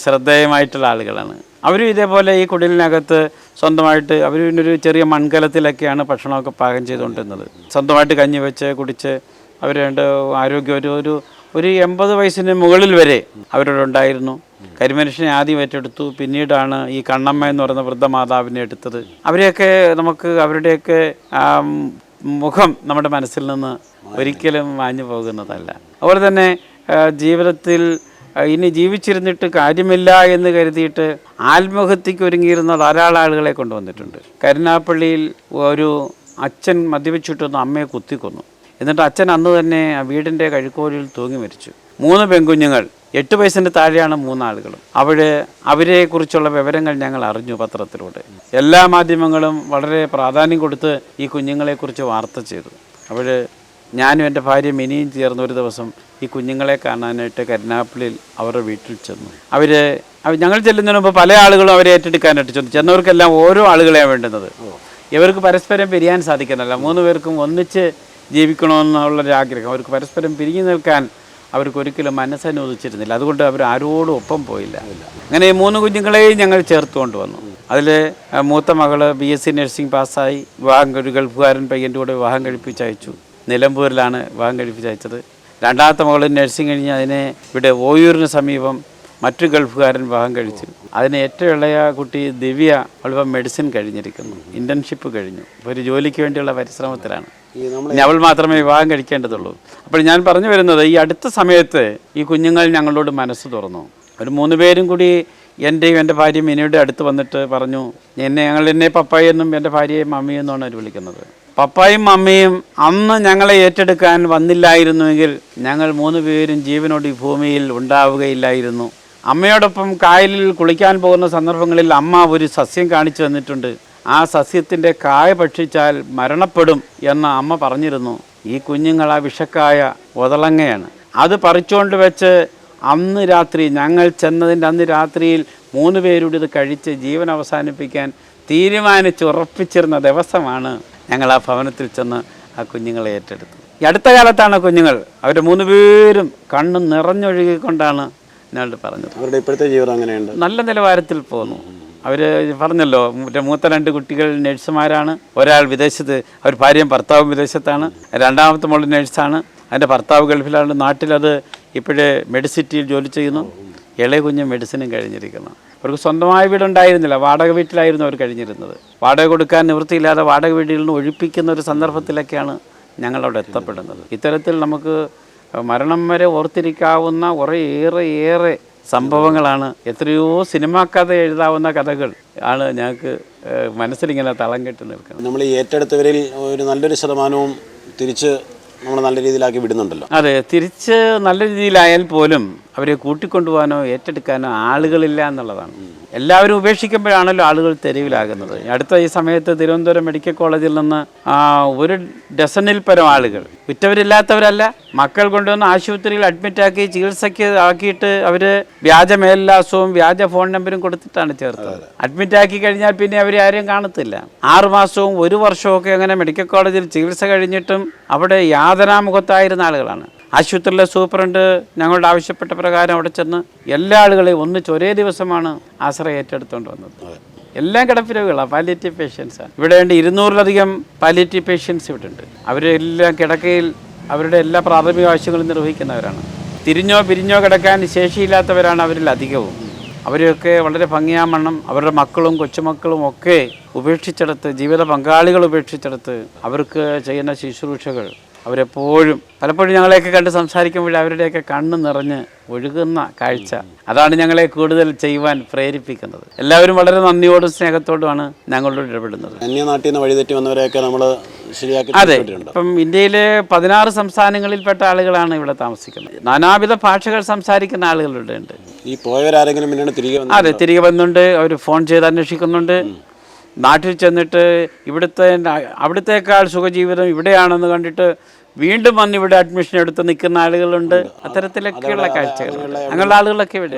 S2: ശ്രദ്ധേയമായിട്ടുള്ള ആളുകളാണ്. അവരും ഇതേപോലെ ഈ കുടിലിനകത്ത് സ്വന്തമായിട്ട് അവർ ഒരു ചെറിയ മൺകലത്തിലൊക്കെയാണ് ഭക്ഷണമൊക്കെ പാകം ചെയ്തുകൊണ്ടിരുന്നത്. സ്വന്തമായിട്ട് കഞ്ഞി വെച്ച് കുടിച്ച് അവർ രണ്ട് ആരോഗ്യം ഒരു ഒരു ഒരു എൺപത് വയസ്സിന് മുകളിൽ വരെ അവരോടുണ്ടായിരുന്നു കരിമനുഷ്യനെ ആദ്യം ഏറ്റെടുത്തു. പിന്നീടാണ് ഈ കണ്ണമ്മ എന്ന് പറയുന്ന വൃദ്ധമാതാവിനെ എടുത്തത്. അവരെയൊക്കെ നമുക്ക് അവരുടെയൊക്കെ മുഖം നമ്മുടെ മനസ്സിൽ നിന്ന് ഒരിക്കലും മാഞ്ഞു പോകുന്നതല്ല അതുപോലെ തന്നെ ജീവിതത്തിൽ ഇനി ജീവിച്ചിരുന്നിട്ട് കാര്യമില്ല എന്ന് കരുതിയിട്ട് ആത്മഹത്യക്ക് ഒരുങ്ങിയിരുന്ന ധാരാളം ആളുകളെ കൊണ്ടുവന്നിട്ടുണ്ട്. കരുനാപ്പള്ളിയിൽ ഒരു അച്ഛൻ മദ്യപിച്ചിട്ടൊന്ന് അമ്മയെ കുത്തിക്കൊന്നു. എന്നിട്ട് അച്ഛൻ അന്ന് തന്നെ ആ വീടിന്റെ കഴുക്കോലിൽ തൂങ്ങി മരിച്ചു. മൂന്ന് പെൺകുഞ്ഞുങ്ങൾ എട്ട് വയസ്സിന്റെ താഴെയാണ് മൂന്നാളുകളും. അവിടെ അവരെക്കുറിച്ചുള്ള വിവരങ്ങൾ ഞങ്ങൾ അറിഞ്ഞു പത്രത്തിലൂടെ. എല്ലാ മാധ്യമങ്ങളും വളരെ പ്രാധാന്യം കൊടുത്ത് ഈ കുഞ്ഞുങ്ങളെക്കുറിച്ച് വാർത്ത ചെയ്തു. അവർ ഞാനും എന്റെ ഭാര്യ മിനിയും ചേർന്ന് ഒരു ദിവസം ഈ കുഞ്ഞുങ്ങളെ കാണാനായിട്ട് കരുനാപ്പിളിൽ അവരുടെ വീട്ടിൽ ചെന്നു. അവർ ഞങ്ങൾ ചെല്ലുന്നതിന് മുമ്പ് പല ആളുകളും അവരെ ഏറ്റെടുക്കാനായിട്ട് ചെന്നു. ചെന്നവർക്കെല്ലാം ഓരോ ആളുകളെയാണ് വേണ്ടുന്നത്. ഇവർക്ക് പരസ്പരം പിരിയാൻ സാധിക്കുന്നില്ല മൂന്ന് പേർക്കും ഒന്നിച്ച് ജീവിക്കണമെന്നുള്ളൊരു ആഗ്രഹം. അവർക്ക് പരസ്പരം പിരിഞ്ഞു നിൽക്കാൻ അവർക്ക് ഒരിക്കലും മനസ്സനുവദിച്ചിരുന്നില്ല. അതുകൊണ്ട് അവർ ആരോടും ഒപ്പം പോയില്ല. അങ്ങനെ ഈ മൂന്ന് കുഞ്ഞുങ്ങളെയും ഞങ്ങൾ ചേർത്ത് കൊണ്ടുവന്നു. അതിൽ മൂത്ത മകൾ ബി എസ് സി നഴ്സിംഗ് പാസ്സായി വിവാഹം ഒരു ഗൾഫുകാരൻ പയ്യന്റെ കൂടെ വിവാഹം കഴിപ്പിച്ചയച്ചു. നിലമ്പൂരിലാണ് വിവാഹം കഴിപ്പിച്ച് അയച്ചത്. രണ്ടാമത്തെ മകൾ നഴ്സിംഗ് കഴിഞ്ഞ് അതിനെ ഇവിടെ ഓയൂരിന് സമീപം മറ്റു ഗൾഫുകാരൻ വിവാഹം കഴിച്ചു. അതിന് ഏറ്റവും ഇളയ കുട്ടി ദിവ്യ അവളിപ്പം മെഡിസിൻ കഴിഞ്ഞിരിക്കുന്നു. ഇന്റേൺഷിപ്പ് കഴിഞ്ഞു. ഇപ്പോൾ ഒരു ജോലിക്ക് വേണ്ടിയുള്ള പരിശ്രമത്തിലാണ്. ഇനി അവൾ മാത്രമേ വിവാഹം കഴിക്കേണ്ടതുള്ളൂ. അപ്പോൾ ഞാൻ പറഞ്ഞു വരുന്നത് ഈ അടുത്ത സമയത്ത് ഈ കുഞ്ഞുങ്ങൾ ഞങ്ങളോട് മനസ്സ് തുറന്നു. ഒരു മൂന്ന് പേരും കൂടി എന്റെയും എന്റെ ഭാര്യയും മിനിയുടെ അടുത്ത് വന്നിട്ട് പറഞ്ഞു എന്നെ ഞങ്ങൾ എന്നെ പപ്പായെന്നും എന്റെ ഭാര്യയെ മമ്മിയെന്നുമാണ് അവർ വിളിക്കുന്നത്. പപ്പായും അമ്മയും അന്ന് ഞങ്ങളെ ഏറ്റെടുക്കാൻ വന്നില്ലായിരുന്നുവെങ്കിൽ ഞങ്ങൾ മൂന്ന് പേരും ജീവനോട് ഈ ഭൂമിയിൽ ഉണ്ടാവുകയില്ലായിരുന്നു. അമ്മയോടൊപ്പം കായലിൽ കുളിക്കാൻ പോകുന്ന സന്ദർഭങ്ങളിൽ അമ്മ ഒരു സസ്യം കാണിച്ചു തന്നിട്ടുണ്ട്. ആ സസ്യത്തിന്റെ കായ ഭക്ഷിച്ചാൽ മരണപ്പെടും എന്ന് അമ്മ പറഞ്ഞിരുന്നു. ഈ കുഞ്ഞുങ്ങൾ ആ വിഷക്കായ ഒതളങ്ങയാണ് അത് പറിച്ചുകൊണ്ട് വെച്ച് അന്ന് രാത്രി ഞങ്ങൾ ചെന്നതിന്റെ അന്ന് രാത്രിയിൽ മൂന്ന് പേരുടെ ഇത് കഴിച്ച് ജീവൻ അവസാനിപ്പിക്കാൻ തീരുമാനിച്ചുറപ്പിച്ചിരുന്ന ദിവസമാണ് ഞങ്ങൾ ആ ഭവനത്തിൽ ചെന്ന് ആ കുഞ്ഞുങ്ങളെ ഏറ്റെടുത്തു. ഈ അടുത്ത കാലത്താണ് കുഞ്ഞുങ്ങൾ അവർ മൂന്ന് പേരും കണ്ണ് നിറഞ്ഞൊഴുകിക്കൊണ്ടാണ് ഞങ്ങൾ പറഞ്ഞത്.
S1: അവരുടെ ഇപ്പോഴത്തെ ജീവിതം അങ്ങനെയുണ്ട്.
S2: നല്ല നിലവാരത്തിൽ പോന്നു. അവർ പറഞ്ഞല്ലോ മറ്റേ മൂത്ത രണ്ട് കുട്ടികൾ നഴ്സുമാരാണ് ഒരാൾ വിദേശത്ത് അവർ ഭാര്യയും ഭർത്താവും വിദേശത്താണ് രണ്ടാമത്തെ മോൾ നഴ്സാണ് അതിന്റെ ഭർത്താവ് ഗൾഫിലാണ് നാട്ടിലത് ഇപ്പോഴേ മെഡിസിറ്റിയിൽ ജോലി ചെയ്യുന്നു. ഇളയ കുഞ്ഞ് മെഡിസിനും കഴിഞ്ഞിരിക്കുന്നു. അവർക്ക് സ്വന്തമായ വീടുണ്ടായിരുന്നില്ല. വാടക വീട്ടിലായിരുന്നു അവർ കഴിഞ്ഞിരുന്നത്. വാടക കൊടുക്കാൻ നിവൃത്തിയില്ലാതെ വാടക വീട്ടിൽ നിന്ന് ഒഴിപ്പിക്കുന്ന ഒരു സന്ദർഭത്തിലൊക്കെയാണ് ഞങ്ങളവിടെ എത്തപ്പെടുന്നത്. ഇത്തരത്തിൽ നമുക്ക് മരണം വരെ ഓർത്തിരിക്കാവുന്ന കുറേ ഏറെ ഏറെ സംഭവങ്ങളാണ് എത്രയോ സിനിമാ കഥ എഴുതാവുന്ന കഥകൾ ആണ് ഞങ്ങൾക്ക് മനസ്സിലിങ്ങനെ തളം കെട്ടി നിൽക്കുന്നത്.
S1: നമ്മൾ ഏറ്റെടുത്തവരിൽ ഒരു നല്ലൊരു ശതമാനവും തിരിച്ച് നമ്മൾ നല്ല രീതിയിലാക്കി വിടുന്നുണ്ടല്ലോ.
S2: അതെ തിരിച്ച് നല്ല രീതിയിലായാൽ പോലും അവരെ കൂട്ടിക്കൊണ്ടുപോകാനോ ഏറ്റെടുക്കാനോ ആളുകളില്ല എന്നുള്ളതാണ്. എല്ലാവരും ഉപേക്ഷിക്കുമ്പോഴാണല്ലോ ആളുകൾ തെരുവിലാകുന്നത്. അടുത്ത ഈ സമയത്ത് തിരുവനന്തപുരം മെഡിക്കൽ കോളേജിൽ നിന്ന് ഒരു ഡസനിൽ പരം ആളുകൾ. ഉറ്റവരില്ലാത്തവരല്ല മക്കൾ കൊണ്ടുവന്ന് ആശുപത്രിയിൽ അഡ്മിറ്റാക്കി ചികിത്സയ്ക്ക് ആക്കിയിട്ട് അവർ വ്യാജ മേൽവിലാസവും വ്യാജ ഫോൺ നമ്പരും കൊടുത്തിട്ടാണ് ചേർത്തത്. അഡ്മിറ്റാക്കി കഴിഞ്ഞാൽ പിന്നെ അവരെ ആരും കാണത്തില്ല. ആറുമാസവും ഒരു വർഷവും ഒക്കെ അങ്ങനെ മെഡിക്കൽ കോളേജിൽ ചികിത്സ കഴിഞ്ഞിട്ടും അവിടെ യാതനാമുഖത്തായിരുന്ന ആളുകളാണ്. ആശുപത്രിയിലെ സൂപ്രണ്ട് ഞങ്ങളുടെ ആവശ്യപ്പെട്ട പ്രകാരം അവിടെ ചെന്ന് എല്ലാ ആളുകളെയും ഒന്നിച്ച് ഒരേ ദിവസമാണ് ആശ്രയം ഏറ്റെടുത്തുകൊണ്ട് വന്നത്. എല്ലാം കിടപ്പിരവുകളാണ് പാലിയേറ്റീവ് പേഷ്യൻസാണ് ഇവിടെ ഉണ്ട് ഇരുന്നൂറിലധികം പാലിയേറ്റീവ് പേഷ്യൻസ് ഇവിടെ ഉണ്ട്. അവരെല്ലാം കിടക്കയിൽ അവരുടെ എല്ലാ പ്രാഥമിക ആവശ്യങ്ങളും നിർവഹിക്കുന്നവരാണ്. തിരിഞ്ഞോ പിരിഞ്ഞോ കിടക്കാൻ ശേഷിയില്ലാത്തവരാണ് അവരിൽ അധികവും. അവരെയൊക്കെ വളരെ ഭംഗിയാമണ്ണം അവരുടെ മക്കളും കൊച്ചുമക്കളും ഒക്കെ ഉപേക്ഷിച്ചെടുത്ത് ജീവിത പങ്കാളികൾ ഉപേക്ഷിച്ചെടുത്ത് അവർക്ക് ചെയ്യുന്ന ശുശ്രൂഷകൾ അവരെപ്പോഴും പലപ്പോഴും ഞങ്ങളെയൊക്കെ കണ്ട് സംസാരിക്കുമ്പോൾ അവരുടെയൊക്കെ കണ്ണ് നിറഞ്ഞ് ഒഴുകുന്ന കാഴ്ച. അതാണ് ഞങ്ങളെ കൂടുതൽ ചെയ്യുവാൻ പ്രേരിപ്പിക്കുന്നത്. എല്ലാവരും വളരെ നന്ദിയോടും സ്നേഹത്തോടുമാണ് ഞങ്ങളോട് ഇടപെടുന്നത്.
S1: അന്യനാട്ടിൽ നിന്ന് വഴിതെറ്റി വന്നവരെയൊക്കെ നമ്മൾ ശരിയാക്കി
S2: അതെ. ഇപ്പം ഇന്ത്യയിലെ പതിനാറ് സംസ്ഥാനങ്ങളിൽപ്പെട്ട ആളുകളാണ് ഇവിടെ താമസിക്കുന്നത്. നാനാവിധ ഭാഷകൾ സംസാരിക്കുന്ന ആളുകളുണ്ട്. ഉണ്ട്
S1: ഈ പോയവരാരെങ്കിലും പിന്നീട് തിരികെ
S2: അതെ തിരികെ വന്നുണ്ട് അവർ ഫോൺ ചെയ്ത് അന്വേഷിക്കുന്നുണ്ട്. നാട്ടിൽ ചെന്നിട്ട് ഇവിടുത്തെ അവിടുത്തേക്കാൾ സുഖജീവിതം ഇവിടെയാണെന്ന് കണ്ടിട്ട് വീണ്ടും വന്ന് ഇവിടെ അഡ്മിഷൻ എടുത്ത് നിൽക്കുന്ന ആളുകളുണ്ട്. അത്തരത്തിലൊക്കെയുള്ള കാഴ്ചകൾ അങ്ങനെയുള്ള ആളുകളൊക്കെ ഇവിടെ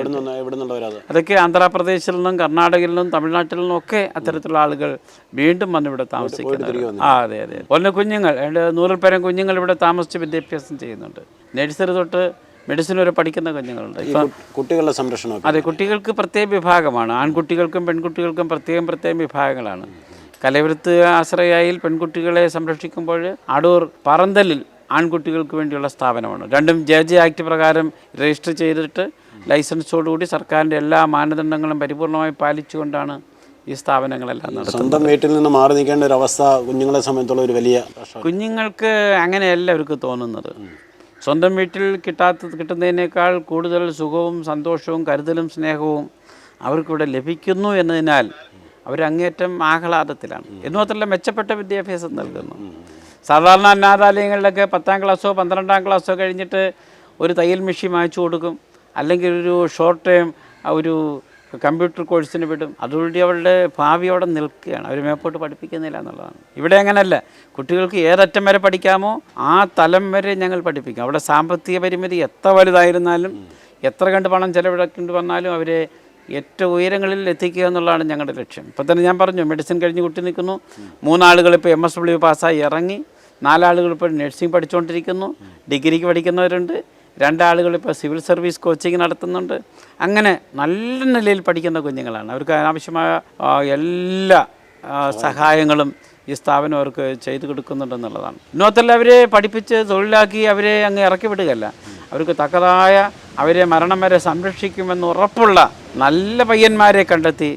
S2: അതൊക്കെ ആന്ധ്രാപ്രദേശിൽ നിന്നും കർണാടകയിൽ നിന്നും തമിഴ്നാട്ടിൽ നിന്നും ഒക്കെ അത്തരത്തിലുള്ള ആളുകൾ വീണ്ടും വന്ന് ഇവിടെ താമസിക്കുന്നത് ആ അതെ അതെ. ഒന്ന് കുഞ്ഞുങ്ങൾ നൂറിൽ പരം കുഞ്ഞുങ്ങൾ ഇവിടെ താമസിച്ച് വിദ്യാഭ്യാസം ചെയ്യുന്നുണ്ട്. നഴ്സറി തൊട്ട് മെഡിസിൻ വരെ പഠിക്കുന്ന കുഞ്ഞുങ്ങളുണ്ട്. ഇപ്പം
S1: കുട്ടികളുടെ സംരക്ഷണം
S2: അതെ കുട്ടികൾക്ക് പ്രത്യേക വിഭാഗമാണ്. ആൺകുട്ടികൾക്കും പെൺകുട്ടികൾക്കും പ്രത്യേകം പ്രത്യേകം വിഭാഗങ്ങളാണ്. കലവൃത്ത് ആശ്രയായിൽ പെൺകുട്ടികളെ സംരക്ഷിക്കുമ്പോൾ അടൂർ പറന്തലിൽ ആൺകുട്ടികൾക്ക് വേണ്ടിയുള്ള സ്ഥാപനമാണ്. രണ്ടും ജെ ജെ ആക്ട് പ്രകാരം രജിസ്റ്റർ ചെയ്തിട്ട് ലൈസൻസോടുകൂടി സർക്കാരിന്റെ എല്ലാ മാനദണ്ഡങ്ങളും പരിപൂർണമായി പാലിച്ചുകൊണ്ടാണ് ഈ സ്ഥാപനങ്ങളെല്ലാം
S1: സ്വന്തം വീട്ടിൽ നിന്ന് മാറി നിൽക്കേണ്ട ഒരു അവസ്ഥ കുഞ്ഞുങ്ങളെ സംബന്ധിച്ചുള്ള ഒരു വലിയ
S2: കുഞ്ഞുങ്ങൾക്ക് അങ്ങനെയല്ല അവർക്ക് തോന്നുന്നത്. സ്വന്തം വീട്ടിൽ കിട്ടാത്ത കിട്ടുന്നതിനേക്കാൾ കൂടുതൽ സുഖവും സന്തോഷവും കരുതലും സ്നേഹവും അവർക്കിവിടെ ലഭിക്കുന്നു എന്നതിനാൽ അവരങ്ങേറ്റം ആഹ്ലാദത്തിലാണ്. എന്ന് മാത്രമല്ല മെച്ചപ്പെട്ട വിദ്യാഭ്യാസം നൽകുന്നു. സാധാരണ അനാഥാലയങ്ങളിലൊക്കെ പത്താം ക്ലാസ്സോ പന്ത്രണ്ടാം ക്ലാസ്സോ കഴിഞ്ഞിട്ട് ഒരു തയ്യൽ മെഷീൻ വാങ്ങിച്ചു കൊടുക്കും. അല്ലെങ്കിൽ ഒരു ഷോർട്ട് ടൈം ഒരു കമ്പ്യൂട്ടർ കോഴ്സിന് വിടും. അതുകൊണ്ട് അവളുടെ ഭാവി അവിടെ നിൽക്കുകയാണ്. അവർ മേപ്പോട്ട് പഠിപ്പിക്കുന്നില്ല എന്നുള്ളതാണ്. ഇവിടെ അങ്ങനെയല്ല കുട്ടികൾക്ക് ഏതറ്റം വരെ പഠിക്കാമോ ആ തലം വരെ ഞങ്ങൾ പഠിപ്പിക്കും. അവിടെ സാമ്പത്തിക പരിമിതി എത്ര വലുതായിരുന്നാലും എത്ര കണ്ട് പണം ചിലവിടക്കേണ്ടി വന്നാലും അവരെ ഏറ്റവും ഉയരങ്ങളിൽ എത്തിക്കുക എന്നുള്ളതാണ് ഞങ്ങളുടെ ലക്ഷ്യം. ഇപ്പം തന്നെ ഞാൻ പറഞ്ഞു മെഡിസിൻ കഴിഞ്ഞ് കുട്ടി നിൽക്കുന്നു. മൂന്നാളുകൾ ഇപ്പോൾ എം എസ് ഡബ്ല്യു പാസ്സായി ഇറങ്ങി. നാലാളുകൾ ഇപ്പോൾ നഴ്സിംഗ് പഠിച്ചുകൊണ്ടിരിക്കുന്നു ഡിഗ്രിക്ക് പഠിക്കുന്നവരുണ്ട്. രണ്ടാളുകൾ ഇപ്പോൾ സിവിൽ സർവീസ് കോച്ചിങ് നടത്തുന്നുണ്ട്. അങ്ങനെ നല്ല നിലയിൽ പഠിക്കുന്ന കുഞ്ഞുങ്ങളാണ്. അവർക്ക് ആവശ്യമായ എല്ലാ സഹായങ്ങളും ഈ സ്ഥാപനം അവർക്ക് ചെയ്തു കൊടുക്കുന്നുണ്ടെന്നുള്ളതാണ്. ഇന്നത്തല്ല അവരെ പഠിപ്പിച്ച് തൊഴിലാക്കി അവരെ അങ്ങ് ഇറക്കി വിടുകയല്ല. അവർക്ക് തക്കതായ അവരെ മരണം വരെ സംരക്ഷിക്കുമെന്ന് ഉറപ്പുള്ള നല്ല പയ്യന്മാരെ കണ്ടെത്തി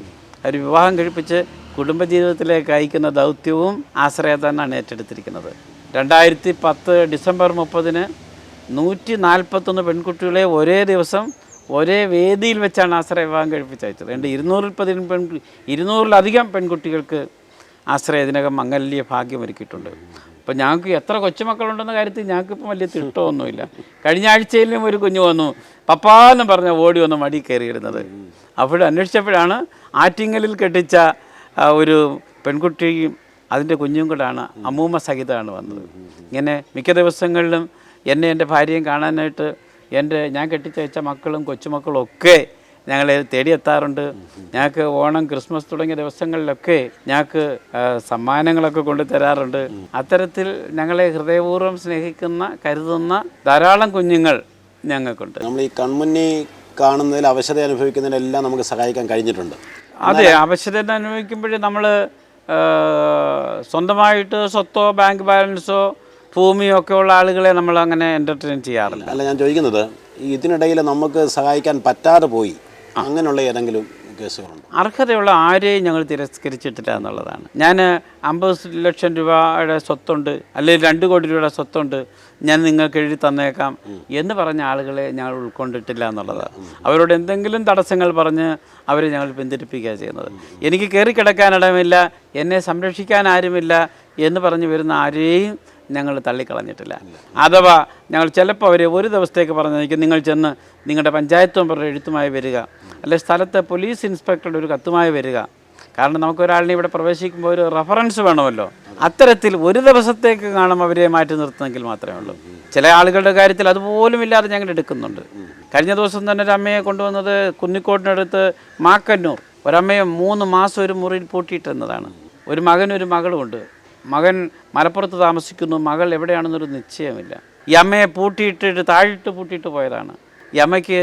S2: അവർ വിവാഹം കഴിപ്പിച്ച് കുടുംബജീവിതത്തിലേക്ക് അയക്കുന്ന ദൗത്യവും ആശ്രയ തന്നെയാണ് ഏറ്റെടുത്തിരിക്കുന്നത്. രണ്ടായിരത്തി പത്ത് ഡിസംബർ മുപ്പതിന് നൂറ്റി നാൽപ്പത്തൊന്ന് പെൺകുട്ടികളെ ഒരേ ദിവസം ഒരേ വേദിയിൽ വെച്ചാണ് ആശ്രയ വിവാഹം കഴിപ്പിച്ചയച്ചത്. രണ്ട് ഇരുന്നൂറിൽ പതിനും പെൺ ഇരുന്നൂറിലധികം പെൺകുട്ടികൾക്ക് ആശ്രയ ഇതിനകം മംഗല്യ ഭാഗ്യം ഒരുക്കിയിട്ടുണ്ട്. അപ്പോൾ ഞങ്ങൾക്ക് എത്ര കൊച്ചുമക്കളുണ്ടെന്ന കാര്യത്തിൽ ഞങ്ങൾക്ക് ഇപ്പം വലിയ തിട്ടമൊന്നുമില്ല. കഴിഞ്ഞ ആഴ്ചയിലും ഒരു കുഞ്ഞു വന്നു. പപ്പാന്ന് പറഞ്ഞ ഓടി വന്ന് മടി കയറിയിരുന്നത്. അപ്പോൾ അന്വേഷിച്ചപ്പോഴാണ് ആറ്റിങ്ങലിൽ കെട്ടിച്ച ഒരു പെൺകുട്ടിയും അതിന്റെ കുഞ്ഞും കൂടാണ് അമ്മൂമ്മ സഹിതമാണ് വന്നത്. ഇങ്ങനെ മിക്ക ദിവസങ്ങളിലും എന്നെ എന്റെ ഭാര്യയും കാണാനായിട്ട് എന്റെ ഞാൻ കെട്ടിച്ചയച്ച മക്കളും കൊച്ചുമക്കളും ഒക്കെ ഞങ്ങളെ തേടിയെത്താറുണ്ട് ഞങ്ങൾക്ക് ഓണം ക്രിസ്മസ് തുടങ്ങിയ ദിവസങ്ങളിലൊക്കെ ഞങ്ങൾക്ക് സമ്മാനങ്ങളൊക്കെ കൊണ്ടു തരാറുണ്ട്. അത്തരത്തിൽ ഞങ്ങളെ ഹൃദയപൂർവം സ്നേഹിക്കുന്ന കരുതുന്ന ധാരാളം കുഞ്ഞുങ്ങൾ ഞങ്ങൾക്കുണ്ട്.
S1: നമ്മൾ ഈ കൺമുന്നി കാണുന്നതിൽ അവശത അനുഭവിക്കുന്നതിലെല്ലാം നമുക്ക് സഹായിക്കാൻ കഴിഞ്ഞിട്ടുണ്ട്.
S2: അതെ അവശത അനുഭവിക്കുമ്പോഴേ നമ്മൾ സ്വന്തമായിട്ട് സ്വത്തോ ബാങ്ക് ബാലൻസോ ഭൂമിയോ ഒക്കെ ഉള്ള ആളുകളെ നമ്മൾ അങ്ങനെ എന്റർടൈൻ ചെയ്യാറില്ല.
S1: അല്ല ഞാൻ ചോദിക്കുന്നത് ഇതിനിടയിൽ നമുക്ക് സഹായിക്കാൻ പറ്റാതെ പോയി അങ്ങനെയുള്ള ഏതെങ്കിലും കേസുകളുണ്ട്?
S2: അർഹതയുള്ള ആരെയും ഞങ്ങൾ തിരസ്കരിച്ചിട്ടില്ല എന്നുള്ളതാണ്. ഞാൻ അമ്പത് ലക്ഷം രൂപയുടെ സ്വത്തുണ്ട് അല്ലെങ്കിൽ രണ്ട് കോടി രൂപയുടെ സ്വത്തുണ്ട് ഞാൻ നിങ്ങൾക്ക് എഴുതി തന്നേക്കാം എന്ന് പറഞ്ഞ ആളുകളെ ഞങ്ങൾ ഉൾക്കൊണ്ടിട്ടില്ല എന്നുള്ളതാണ്. അവരോട് എന്തെങ്കിലും തടസ്സങ്ങൾ പറഞ്ഞ് അവരെ ഞങ്ങൾ പിന്തിരിപ്പിക്കുക ചെയ്യുന്നത്. എനിക്ക് കയറി കിടക്കാൻ ഇടമില്ല എന്നെ സംരക്ഷിക്കാൻ ആരുമില്ല എന്ന് പറഞ്ഞ് വരുന്ന ആരെയും ഞങ്ങൾ തള്ളിക്കളഞ്ഞിട്ടില്ല. അഥവാ ഞങ്ങൾ ചിലപ്പോൾ അവർ ഒരു ദിവസത്തേക്ക് പറഞ്ഞേക്കും നിങ്ങൾ ചെന്ന് നിങ്ങളുടെ പഞ്ചായത്ത് മെമ്പറുടെ എഴുത്തുമായി വരിക. അല്ലെ സ്ഥലത്തെ പോലീസ് ഇൻസ്പെക്ടറുടെ ഒരു കത്തുമായി വരിക. കാരണം നമുക്ക് ഒരാളിനെ ഇവിടെ പ്രവേശിക്കുമ്പോൾ ഒരു റെഫറൻസ് വേണമല്ലോ. അത്തരത്തിൽ ഒരു ദിവസത്തേക്ക് കാണും അവരെ മാറ്റി നിർത്തുന്നെങ്കിൽ മാത്രമേ ഉള്ളൂ. ചില ആളുകളുടെ കാര്യത്തിൽ അതുപോലും ഇല്ലാതെ ഞങ്ങൾ എടുക്കുന്നുണ്ട്. കഴിഞ്ഞ ദിവസം തന്നെ ഒരു അമ്മയെ കൊണ്ടുവന്നത് കുന്നിക്കോട്ടിനടുത്ത് മാക്കന്നൂർ. ഒരമ്മയെ മൂന്ന് മാസം ഒരു മുറിയിൽ പൂട്ടിയിട്ടിരുന്നതാണ് ഒരു മകനും ഒരു മകളുമുണ്ട്. മകൻ മലപ്പുറത്ത് താമസിക്കുന്നു മകൾ എവിടെയാണെന്നൊരു നിശ്ചയമില്ല. ഈ അമ്മയെ പൂട്ടിയിട്ടിട്ട് താഴിട്ട് പൂട്ടിയിട്ട് പോയതാണ്. ഈ അമ്മയ്ക്ക്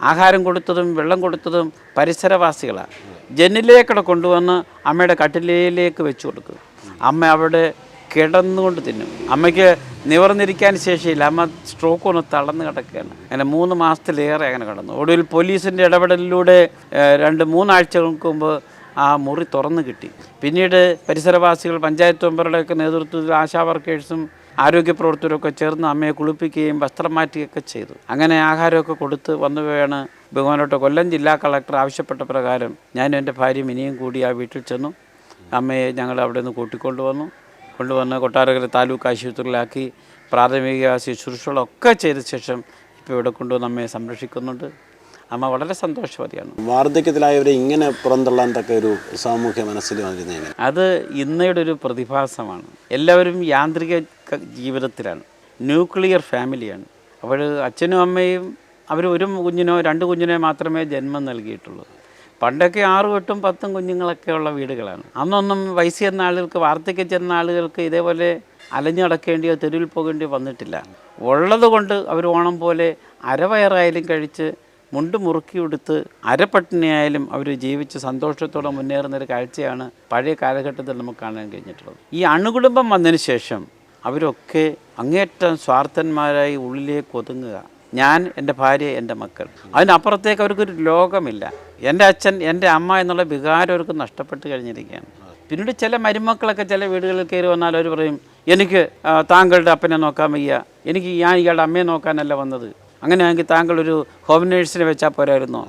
S2: ആഹാരം കൊടുത്തതും വെള്ളം കൊടുത്തതും പരിസരവാസികളാണ് ജന്നിലേക്കൂടെ കൊണ്ടുവന്ന് അമ്മയുടെ കട്ടിലേക്ക് വെച്ചു കൊടുക്കും. അമ്മ അവിടെ കിടന്നുകൊണ്ട് തിന്നും. അമ്മയ്ക്ക് നിവർന്നിരിക്കാൻ ശേഷിയില്ല. അമ്മ സ്ട്രോക്ക് ഒന്ന് തളർന്ന് കിടക്കുകയാണ്. അങ്ങനെ മൂന്ന് മാസത്തിലേറെ അങ്ങനെ കിടന്നു. ഒടുവിൽ പോലീസിന്റെ ഇടപെടലിലൂടെ രണ്ട് മൂന്നാഴ്ചകൾക്ക് മുമ്പ് ആ മുറി തുറന്നു കിട്ടി. പിന്നീട് പരിസരവാസികൾ പഞ്ചായത്ത് മെമ്പറുടെയൊക്കെ നേതൃത്വത്തിൽ ആശാ വർക്കേഴ്സും ആരോഗ്യ പ്രവർത്തകരൊക്കെ ചേർന്ന് അമ്മയെ കുളിപ്പിക്കുകയും വസ്ത്രം മാറ്റുകയൊക്കെ ചെയ്തു. അങ്ങനെ ആഹാരമൊക്കെ കൊടുത്ത് വന്നുകയാണ് ബഹുമാനോട്ട് കൊല്ലം ജില്ലാ കളക്ടർ ആവശ്യപ്പെട്ട പ്രകാരം ഞാനും എന്റെ ഭാര്യയും ഇനിയും കൂടി ആ വീട്ടിൽ ചെന്നു. അമ്മയെ ഞങ്ങൾ അവിടെ നിന്ന് കൂട്ടിക്കൊണ്ടുവന്നു. കൊണ്ടുവന്ന് കൊട്ടാരക്കര താലൂക്ക് ആശുപത്രിയിലാക്കി പ്രാഥമിക ശുശ്രൂഷകളൊക്കെ ചെയ്ത ശേഷം ഇപ്പോൾ ഇവിടെ കൊണ്ടുവന്ന് അമ്മയെ സംരക്ഷിക്കുന്നുണ്ട്. അമ്മ വളരെ സന്തോഷവതിയാണ്.
S1: വാർദ്ധക്യത്തിലായവരെ ഇങ്ങനെ പുറന്തള്ളാൻ തക്ക ഒരു സാമൂഹ്യ മനസ്സിൽ വന്നിരുന്നത്
S2: അത് ഇന്നയുടെ ഒരു പ്രതിഭാസമാണ്. എല്ലാവരും യാന്ത്രിക ജീവിതത്തിലാണ്. ന്യൂക്ലിയർ ഫാമിലിയാണ്. അപ്പോൾ അച്ഛനും അമ്മയും അവർ ഒരു കുഞ്ഞിനോ രണ്ട് കുഞ്ഞിനോ മാത്രമേ ജന്മം നൽകിയിട്ടുള്ളൂ. പണ്ടൊക്കെ ആറും എട്ടും പത്തും കുഞ്ഞുങ്ങളൊക്കെ ഉള്ള വീടുകളാണ്. അന്നൊന്നും വയസ്സ് ചെന്ന ആളുകൾക്ക് വാർദ്ധക്യം ചെന്ന ആളുകൾക്ക് ഇതേപോലെ അലഞ്ഞു നടക്കേണ്ടിയോ തെരുവിൽ പോകേണ്ടിയോ വന്നിട്ടില്ല. ഉള്ളത് കൊണ്ട് അവർ ഓണം പോലെ അരവയറായാലും കഴിച്ച് മുണ്ട് മുറുക്കിയെടുത്ത് അരപ്പട്ടിണിയായാലും അവർ ജീവിച്ച് സന്തോഷത്തോടെ മുന്നേറുന്ന ഒരു കാഴ്ചയാണ് പഴയ കാലഘട്ടത്തിൽ നമുക്ക് കാണാൻ കഴിഞ്ഞിട്ടുള്ളത്. ഈ അണുകുടുംബം വന്നതിന് ശേഷം അവരൊക്കെ അങ്ങേറ്റം സ്വാർത്ഥന്മാരായി ഉള്ളിലേക്ക് ഒതുങ്ങുക. ഞാൻ എന്റെ ഭാര്യ എന്റെ മക്കൾ. അതിനപ്പുറത്തേക്ക് അവർക്കൊരു ലോകമില്ല. എന്റെ അച്ഛൻ എന്റെ അമ്മ എന്നുള്ള വികാരം അവർക്ക് നഷ്ടപ്പെട്ട് കഴിഞ്ഞിരിക്കുകയാണ്. പിന്നീട് ചില മരുമക്കളൊക്കെ ചില വീടുകളിൽ കയറി വന്നാൽ അവർ പറയും എനിക്ക് താങ്കളുടെ അപ്പനെ നോക്കാൻ വയ്യ. എനിക്ക് ഞാൻ ഇയാളുടെ അമ്മയെ നോക്കാനല്ല വന്നത്. അങ്ങനെയാണെങ്കിൽ താങ്കൾ ഒരു ഹോം നേഴ്സിനെ വെച്ചാൽ പോരായിരുന്നോ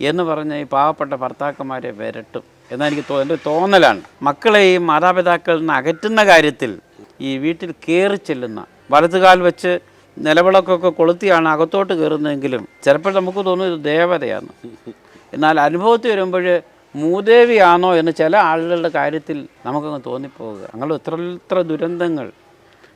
S2: എന്ന് പറഞ്ഞ് ഈ പാവപ്പെട്ട ഭർത്താക്കന്മാരെ വരട്ടും. എന്നാൽ എനിക്ക് തോ എന്റെ തോന്നലാണ്. മക്കളെയും മാതാപിതാക്കളിൽ നിന്ന് അകറ്റുന്ന കാര്യത്തിൽ ഈ വീട്ടിൽ കയറി ചെല്ലുന്ന വലതുകാൽ വെച്ച് നിലവിളക്കൊക്കെ കൊളുത്തിയാണ് അകത്തോട്ട് കയറുന്നതെങ്കിലും ചിലപ്പോൾ നമുക്ക് തോന്നും ഇത് ദേവതയാണ്. എന്നാൽ അനുഭവത്തിൽ വരുമ്പോൾ മൂദേവിയാണോ എന്ന് ചില ആളുകളുടെ കാര്യത്തിൽ നമുക്കങ്ങ് തോന്നിപ്പോവുക അങ്ങനെ എത്ര എത്ര ദുരന്തങ്ങൾ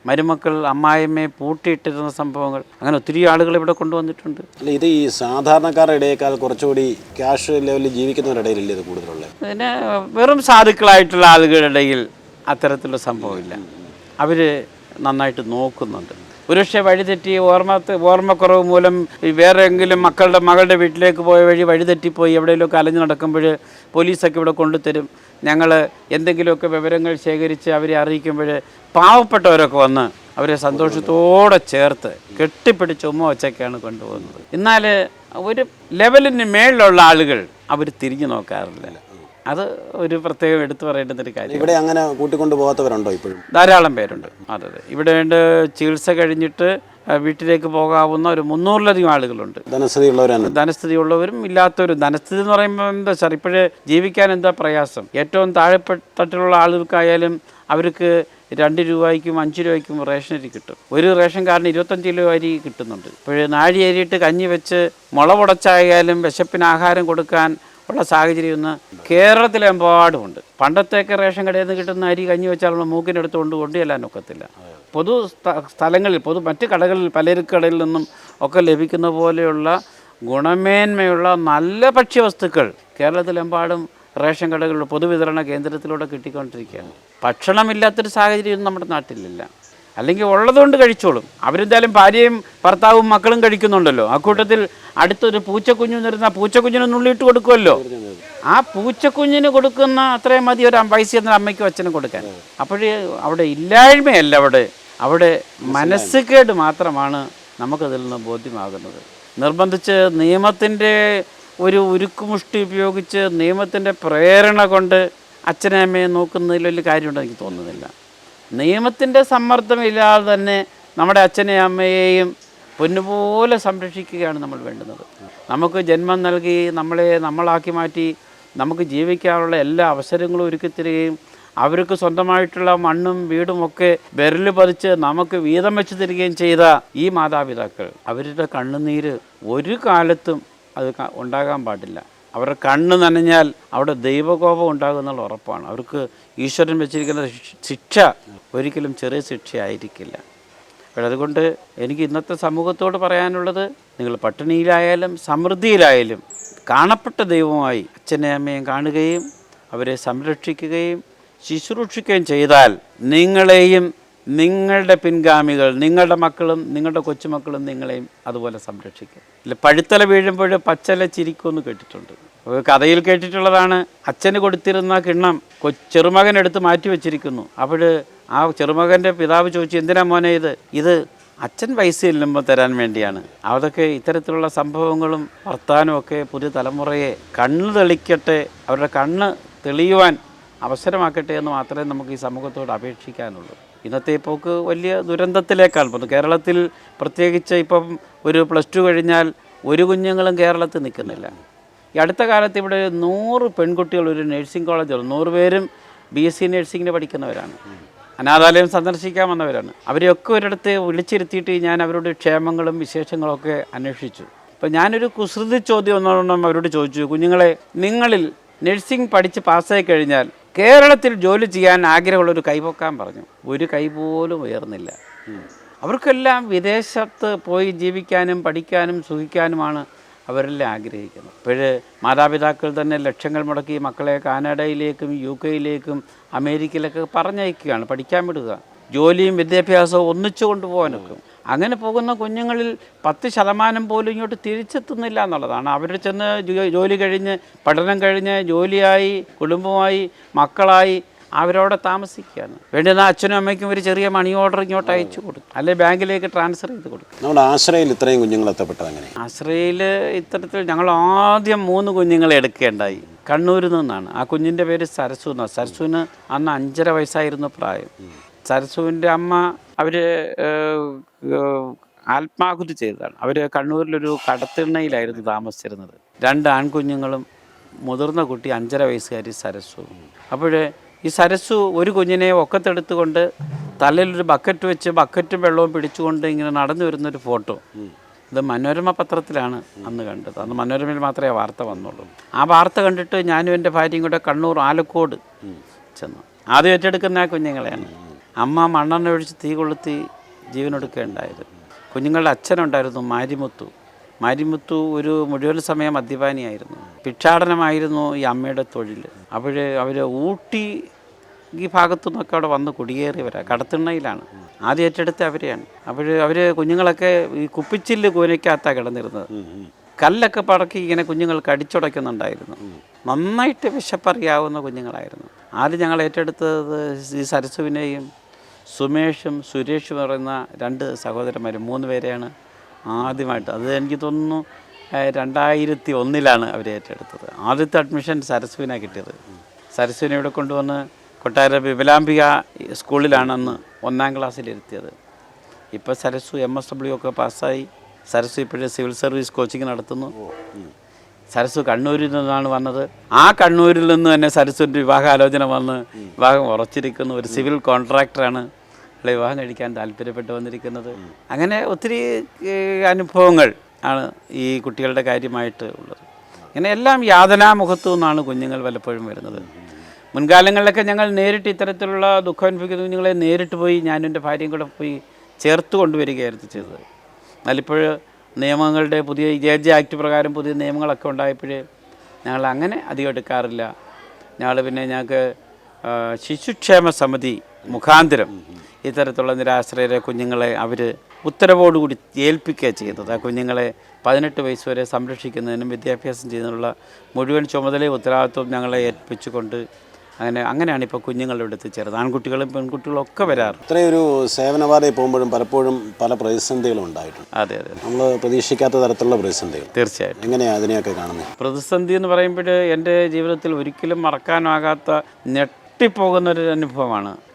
S2: മരുമക്കൾ അമ്മായിമ്മയെ പൂട്ടിയിട്ടിരുന്ന സംഭവങ്ങൾ അങ്ങനെ ഒത്തിരി ആളുകൾ ഇവിടെ കൊണ്ടുവന്നിട്ടുണ്ട്.
S1: അല്ല ഇത് ഈ സാധാരണക്കാരുടെ ഇടയേക്കാൾ കുറച്ചുകൂടി ക്യാഷ് ലെവലിൽ ജീവിക്കുന്നവരുടെ ഇടയിലല്ലേ ഇത് കൂടുതലുള്ളത്?
S2: പിന്നെ വെറും സാധുക്കളായിട്ടുള്ള ആളുകളുടെ ഇടയിൽ അത്തരത്തിലുള്ള സംഭവമില്ല. അവർ നന്നായിട്ട് നോക്കുന്നുണ്ട്. ഒരുപക്ഷെ വഴിതെറ്റി ഓർമ്മ ഓർമ്മക്കുറവ് മൂലം ഈ വേറെ എങ്കിലും മക്കളുടെ മകളുടെ വീട്ടിലേക്ക് പോയ വഴി വഴിതെറ്റിപ്പോയി എവിടെയെങ്കിലുമൊക്കെ അലഞ്ഞു നടക്കുമ്പോൾ പോലീസൊക്കെ ഇവിടെ കൊണ്ടുതരും. ഞങ്ങൾ എന്തെങ്കിലുമൊക്കെ വിവരങ്ങൾ ശേഖരിച്ച് അവരെ അറിയിക്കുമ്പോൾ പാവപ്പെട്ടവരൊക്കെ വന്ന് അവരെ സന്തോഷത്തോടെ ചേർത്ത് കെട്ടിപ്പിടിച്ച് ഉമ്മ വച്ചൊക്കെയാണ് കൊണ്ടുപോകുന്നത്. എന്നാൽ ഒരു ലെവലിന് മേളിലുള്ള ആളുകൾ അവർ തിരിഞ്ഞു നോക്കാറില്ല. അത് ഒരു പ്രത്യേകം എടുത്തു പറയേണ്ടുന്ന ഒരു കാര്യം.
S1: ഇവിടെ അങ്ങനെ കൂട്ടിക്കൊണ്ടു പോകാത്തവരുണ്ടോ ഇപ്പോഴും?
S2: ധാരാളം പേരുണ്ട്. അതെ അതെ. ഇവിടെ ചികിത്സ കഴിഞ്ഞിട്ട് വീട്ടിലേക്ക് പോകാവുന്ന ഒരു മുന്നൂറിലധികം ആളുകളുണ്ട്.
S1: ധനസ്ഥിതിയുള്ളവരാണ്. ധനസ്ഥിതിയുള്ളവരും
S2: ധനസ്ഥിതി ഉള്ളവരും ഇല്ലാത്തവരും ധനസ്ഥിതി എന്ന് പറയുമ്പോൾ എന്താ സാർ ഇപ്പോഴേ ജീവിക്കാൻ എന്താ പ്രയാസം? ഏറ്റവും താഴെത്തട്ടിലുള്ള ആളുകൾക്കായാലും അവർക്ക് രണ്ട് രൂപയ്ക്കും അഞ്ച് രൂപയ്ക്കും റേഷൻ അരി കിട്ടും. ഒരു റേഷൻ കാർഡിന് ഇരുപത്തഞ്ച് കിലോ അരി കിട്ടുന്നുണ്ട്. ഇപ്പോൾ നാഴി അരിയിട്ട് കഞ്ഞി വെച്ച് മുള പുടച്ചായാലും വിശപ്പിന് ആഹാരം കൊടുക്കാൻ ഉള്ള സാഹചര്യം ഇന്ന് കേരളത്തിലെമ്പാടുമുണ്ട്. പണ്ടത്തെയൊക്കെ റേഷൻ കടയിൽ നിന്ന് കിട്ടുന്ന അരി കഞ്ഞി വെച്ചാൽ നമ്മൾ മൂക്കിനടുത്ത് കൊണ്ട് കൊണ്ടുചെല്ലാൻ ഒക്കത്തില്ല. പൊതു സ്ഥ- സ്ഥലങ്ങളിൽ പൊതു മറ്റ് കടകളിൽ പലചരക്കടയിൽ നിന്നും ഒക്കെ ലഭിക്കുന്ന പോലെയുള്ള ഗുണമേന്മയുള്ള നല്ല ഭക്ഷ്യവസ്തുക്കൾ കേരളത്തിലെമ്പാടും റേഷൻ കടകളിൽ പൊതുവിതരണ കേന്ദ്രത്തിലൂടെ കിട്ടിക്കൊണ്ടിരിക്കുകയാണ്. ഭക്ഷണമില്ലാത്തൊരു സാഹചര്യം നമ്മുടെ നാട്ടിലില്ല. അല്ലെങ്കിൽ ഉള്ളതുകൊണ്ട് കഴിച്ചോളും. അവരെന്തായാലും ഭാര്യയും ഭർത്താവും മക്കളും കഴിക്കുന്നുണ്ടല്ലോ. ആ കൂട്ടത്തിൽ അടുത്തൊരു പൂച്ചക്കുഞ്ഞു നിരുന്ന പൂച്ചക്കുഞ്ഞിന് നുള്ളിയിട്ട് കൊടുക്കുമല്ലോ. ആ പൂച്ചക്കുഞ്ഞിന് കൊടുക്കുന്ന അത്രയും മതി ഒരു പൈസ എന്ന അമ്മയ്ക്കും അച്ഛനും കൊടുക്കാൻ. അപ്പോഴേ അവിടെ ഇല്ലായ്മയല്ല അവിടെ. അവിടെ മനസ്സുകേട് മാത്രമാണ് നമുക്കതിൽ നിന്ന് ബോധ്യമാകുന്നത്. നിർബന്ധിച്ച് നിയമത്തിന്റെ ഒരു ഉരുക്കുമുഷ്ടി ഉപയോഗിച്ച് നിയമത്തിന്റെ പ്രേരണ കൊണ്ട് അച്ഛനെ അമ്മയെ നോക്കുന്നതിൽ വലിയ കാര്യമുണ്ടെന്ന് എനിക്ക് തോന്നുന്നില്ല. നിയമത്തിന്റെ സമ്മർദ്ദമില്ലാതെ തന്നെ നമ്മുടെ അച്ഛനെയും അമ്മയെയും പൊന്നുപോലെ സംരക്ഷിക്കുകയാണ് നമ്മൾ വേണ്ടുന്നത്. നമുക്ക് ജന്മം നൽകി നമ്മളെ നമ്മളാക്കി മാറ്റി നമുക്ക് ജീവിക്കാനുള്ള എല്ലാ അവസരങ്ങളും ഒരുക്കിത്തരികയും അവർക്ക് സ്വന്തമായിട്ടുള്ള മണ്ണും വീടും ഒക്കെ വിരൽ പതിച്ച് നമുക്ക് വീതം വെച്ച് തരികയും ചെയ്ത ഈ മാതാപിതാക്കൾ അവരുടെ കണ്ണുനീര് ഒരു കാലത്തും അത് ഉണ്ടാകാൻ പാടില്ല. അവരുടെ കണ്ണ് നനഞ്ഞാൽ അവിടെ ദൈവകോപം ഉണ്ടാകുമെന്നുള്ള ഉറപ്പാണ്. അവർക്ക് ഈശ്വരൻ വെച്ചിരിക്കുന്ന ശിക്ഷ- ഒരിക്കലും ചെറിയ ശിക്ഷയായിരിക്കില്ല. അപ്പോൾ അതുകൊണ്ട് എനിക്ക് ഇന്നത്തെ സമൂഹത്തോട് പറയാനുള്ളത് നിങ്ങൾ പട്ടിണിയിലായാലും സമൃദ്ധിയിലായാലും കാണപ്പെട്ട ദൈവമായി അച്ഛനെയും അമ്മയും കാണുകയും അവരെ സംരക്ഷിക്കുകയും ശുശ്രൂഷിക്കുകയും ചെയ്താൽ നിങ്ങളെയും നിങ്ങളുടെ പിൻഗാമികൾ നിങ്ങളുടെ മക്കളും നിങ്ങളുടെ കൊച്ചുമക്കളും നിങ്ങളെയും അതുപോലെ സംരക്ഷിക്കും. ഇല്ല പഴുത്തല വീഴുമ്പോൾ പച്ചല ചിരിക്കുമെന്ന് കേട്ടിട്ടുണ്ട്. കഥയിൽ കേട്ടിട്ടുള്ളതാണ്. അച്ഛന് കൊടുത്തിരുന്ന കിണ്ണം ചെറുമകൻ എടുത്ത് മാറ്റി വെച്ചിരിക്കുന്നു. അപ്പോൾ ആ ചെറുമകന്റെ പിതാവ് ചോദിച്ചു എന്തിനാ മോനെ ഇത്? ഇത് അച്ഛൻ പൈസ ഇല്ലുമ്പോൾ തരാൻ വേണ്ടിയാണ്. അതൊക്കെ ഇത്തരത്തിലുള്ള സംഭവങ്ങളും വർത്താനവും ഒക്കെ പുതിയ തലമുറയെ കണ്ണ് തെളിക്കട്ടെ അവരുടെ കണ്ണ് തെളിയുവാൻ അവസരമാക്കട്ടെ എന്ന് മാത്രമേ നമുക്ക് ഈ സമൂഹത്തോട് അപേക്ഷിക്കാനുള്ളൂ. ഇന്നത്തെ പോക്ക് വലിയ ദുരന്തത്തിലേക്കാണ് പോകുന്നത് കേരളത്തിൽ പ്രത്യേകിച്ച് ഇപ്പം ഒരു പ്ലസ് ടു കഴിഞ്ഞാൽ ഒരു കുഞ്ഞുങ്ങളും കേരളത്തിൽ നിൽക്കുന്നില്ല. ഈ അടുത്ത കാലത്ത് ഇവിടെ നൂറ് പെൺകുട്ടികൾ ഒരു നഴ്സിംഗ് കോളേജിൽ നൂറ് പേരും ബി എസ് സി നഴ്സിങ്ങിന് പഠിക്കുന്നവരാണ്. അനാഥാലയം സന്ദർശിക്കാൻ വന്നവരാണ്. അവരെയൊക്കെ ഒരിടത്ത് വിളിച്ചിരുത്തിയിട്ട് ഞാൻ അവരുടെ ക്ഷേമങ്ങളും വിശേഷങ്ങളൊക്കെ അന്വേഷിച്ചു. അപ്പോൾ ഞാനൊരു കുസൃതി ചോദ്യം ഒന്നോണം അവരോട് ചോദിച്ചു. കുഞ്ഞുങ്ങളെ നിങ്ങളിൽ നഴ്സിംഗ് പഠിച്ച് പാസ്സായി കഴിഞ്ഞാൽ കേരളത്തിൽ ജോലി ചെയ്യാൻ ആഗ്രഹമുള്ള ഒരു കൈപൊക്കാൻ പറഞ്ഞു. ഒരു കൈ പോലും ഉയർന്നില്ല. അവർക്കെല്ലാം വിദേശത്ത് പോയി ജീവിക്കാനും പഠിക്കാനും സുഖിക്കാനുമാണ് അവരെല്ലാം ആഗ്രഹിക്കുന്നത് ഇപ്പോഴ് മാതാപിതാക്കൾ തന്നെ ലക്ഷങ്ങൾ മുടക്കി മക്കളെ കാനഡയിലേക്കും യു കെയിലേക്കും അമേരിക്കയിലൊക്കെ പറഞ്ഞയക്കുകയാണ് പഠിക്കാൻ വിടുക. ജോലിയും വിദ്യാഭ്യാസവും ഒന്നിച്ചു കൊണ്ടുപോകാനൊക്കെ. അങ്ങനെ പോകുന്ന കുഞ്ഞുങ്ങളിൽ പത്ത് ശതമാനം പോലും ഇങ്ങോട്ട് തിരിച്ചെത്തുന്നില്ല എന്നുള്ളതാണ്. അവർ ചെന്ന് ജോലി കഴിഞ്ഞ് പഠനം കഴിഞ്ഞ് ജോലിയായി കുടുംബമായി മക്കളായി അവരവിടെ താമസിക്കുകയാണ്. വേണ്ടുന്ന അച്ഛനും അമ്മയ്ക്കും ഒരു ചെറിയ മണി ഓർഡർ ഇങ്ങോട്ട് അയച്ചു കൊടുക്കും അല്ലെ ബാങ്കിലേക്ക് ട്രാൻസ്ഫർ ചെയ്ത് കൊടുക്കും
S1: നമ്മുടെ ആശ്രയിൽ ഇത്രയും കുഞ്ഞുങ്ങൾ എത്തപ്പെട്ടത് അങ്ങനെ
S2: ആശ്രയിൽ ഇത്തരത്തിൽ ഞങ്ങൾ ആദ്യം മൂന്ന് കുഞ്ഞുങ്ങളെ എടുക്കേണ്ടായി. കണ്ണൂരിൽ നിന്നാണ്. ആ കുഞ്ഞിന്റെ പേര് സരസു എന്നാണ് സരസുവിന് അന്ന് അഞ്ചര വയസ്സായിരുന്നു പ്രായം. സരസുവിന്റെ അമ്മ അവർ ആത്മാഹുതി ചെയ്തതാണ്. അവർ കണ്ണൂരിലൊരു കടത്തിണ്ണയിലായിരുന്നു താമസിച്ചിരുന്നത്. രണ്ട് ആൺകുഞ്ഞുങ്ങളും മുതിർന്ന കുട്ടി അഞ്ചര വയസ്സുകാരി സരസു. അപ്പോൾ ഈ സരസ്സു ഒരു കുഞ്ഞിനെ ഒക്കത്തെടുത്തുകൊണ്ട് തലയിലൊരു ബക്കറ്റ് വെച്ച് ബക്കറ്റും വെള്ളവും പിടിച്ചുകൊണ്ട് ഇങ്ങനെ നടന്നു വരുന്നൊരു ഫോട്ടോ. ഇത് മനോരമ പത്രത്തിലാണ് അന്ന് കണ്ടത്. അന്ന് മനോരമയിൽ മാത്രമേ വാർത്ത വന്നുള്ളൂ. ആ വാർത്ത കണ്ടിട്ട് ഞാനും എന്റെ ഭാര്യയും കൂടെ കണ്ണൂർ ആലക്കോട് ചെന്നു. ആദ്യം ഏറ്റെടുക്കുന്ന ആ കുഞ്ഞുങ്ങളെയാണ്. അമ്മ മണ്ണെണ്ണ ഒഴിച്ച് തീ കൊളുത്തി ജീവനൊടുക്കുകയുണ്ടായത്. കുഞ്ഞുങ്ങളുടെ അച്ഛനുണ്ടായിരുന്നു മാരിമുത്തു. മാരിമുത്തു ഒരു മുഴുവൻ സമയം മദ്യപാനിയായിരുന്നു ഭിക്ഷാടനമായിരുന്നു ഈ അമ്മയുടെ തൊഴിൽ. അപ്പോൾ അവർ ഊട്ടി ഈ ഭാഗത്തു നിന്നൊക്കെ അവിടെ വന്ന് കുടിയേറിയവരാണ് കടത്തിണ്ണയിലാണ്. ആദ്യം ഏറ്റെടുത്ത അവരെയാണ്. അപ്പോൾ അവർ കുഞ്ഞുങ്ങളൊക്കെ ഈ കുപ്പിച്ചില്ല് കൂനയ്ക്കകത്താണ് കിടന്നിരുന്നത്. കല്ലൊക്കെ പടക്കി ഇങ്ങനെ കുഞ്ഞുങ്ങൾക്ക് അടിച്ചുടയ്ക്കുന്നുണ്ടായിരുന്നു. നന്നായിട്ട് വിശപ്പറിയാവുന്ന കുഞ്ഞുങ്ങളായിരുന്നു. ആദ്യം ഞങ്ങൾ ഏറ്റെടുത്തത് ഈ സരസുവിനെയും സുമേഷും സുരേഷും പറയുന്ന രണ്ട് സഹോദരന്മാരും മൂന്ന് പേരെയാണ്. ആദ്യമായിട്ട്. അത് എനിക്ക് തോന്നുന്നു രണ്ടായിരത്തി ഒന്നിലാണ് അവർ ഏറ്റെടുത്തത്. ആദ്യത്തെ അഡ്മിഷൻ സരസ്വിനെ കിട്ടിയത്. സരസ്വിനെ ഇവിടെ കൊണ്ടുവന്ന് കൊട്ടാര വിമലാംബിക സ്കൂളിലാണ് അന്ന് ഒന്നാം ക്ലാസ്സിലിരുത്തിയത്. ഇപ്പോൾ സരസ്വ എം എസ് ഡബ്ല്യു ഒക്കെ പാസ്സായി. സരസ്വ ഇപ്പോഴും സിവിൽ സർവീസ് കോച്ചിങ് നടത്തുന്നു. സരസ്വ കണ്ണൂരിൽ നിന്നാണ് വന്നത്. ആ കണ്ണൂരിൽ നിന്ന് തന്നെ സരസുവിന്റെ വിവാഹാലോചന വന്ന് വിവാഹം ഉറച്ചിരിക്കുന്ന. ഒരു സിവിൽ കോൺട്രാക്ടറാണ് അവളെ വിവാഹം കഴിക്കാൻ താല്പര്യപ്പെട്ട് വന്നിരിക്കുന്നത്. അങ്ങനെ ഒത്തിരി അനുഭവങ്ങൾ ആണ് ഈ കുട്ടികളുടെ കാര്യമായിട്ട് ഉള്ളത്. ഇങ്ങനെ എല്ലാം യാതനാമുഖത്തു നിന്നാണ് കുഞ്ഞുങ്ങൾ പലപ്പോഴും വരുന്നത്. മുൻകാലങ്ങളിലൊക്കെ ഞങ്ങൾ നേരിട്ട് ഇത്തരത്തിലുള്ള ദുഃഖം അനുഭവിക്കുന്ന കുഞ്ഞുങ്ങളെ നേരിട്ട് പോയി ഞാനും എന്റെ ഭാര്യയും കൂടെ പോയി ചേർത്ത് കൊണ്ടുവരികയായിരുന്നു ചെയ്തത്. എന്നാലിപ്പോൾ നിയമങ്ങളുടെ പുതിയ ജെ ജെ ആക്ട് പ്രകാരം പുതിയ നിയമങ്ങളൊക്കെ ഉണ്ടായപ്പോൾ ഞങ്ങൾ അങ്ങനെ അധികം എടുക്കാറില്ല. ഞങ്ങൾ പിന്നെ ഞങ്ങൾക്ക് ശിശുക്ഷേമ സമിതി മുഖാന്തരം ഇത്തരത്തിലുള്ള നിരാശ്രയരെ കുഞ്ഞുങ്ങളെ അവർ ഉത്തരവോടുകൂടി ഏൽപ്പിക്കുക ചെയ്യുന്നത്. ആ കുഞ്ഞുങ്ങളെ പതിനെട്ട് വയസ്സ് വരെ സംരക്ഷിക്കുന്നതിനും വിദ്യാഭ്യാസം ചെയ്യുന്നതിനുള്ള മുഴുവൻ ചുമതലയും ഉത്തരവാദിത്വം ഞങ്ങളെ ഏൽപ്പിച്ചുകൊണ്ട് അങ്ങനെ അങ്ങനെയാണ് ഇപ്പോൾ കുഞ്ഞുങ്ങളുടെ അടുത്ത് ചേർന്നത്. ആൺകുട്ടികളും പെൺകുട്ടികളും ഒക്കെ വരാറ്.
S1: ഇത്രയൊരു സേവനപാതയിൽ പോകുമ്പോഴും പലപ്പോഴും പല പ്രതിസന്ധികളും ഉണ്ടായിട്ടുണ്ട്.
S2: അതെ അതെ
S1: നമ്മൾ പ്രതീക്ഷിക്കാത്ത തരത്തിലുള്ള പ്രതിസന്ധികൾ.
S2: തീർച്ചയായിട്ടും.
S1: എങ്ങനെയാണ് അതിനെയൊക്കെ കാണുന്നത്
S2: പ്രതിസന്ധി എന്ന് പറയുമ്പോൾ എന്റെ ജീവിതത്തിൽ ഒരിക്കലും മറക്കാനാകാത്ത ഞെട്ടിപ്പോകുന്ന ഒരു അനുഭവമാണ്.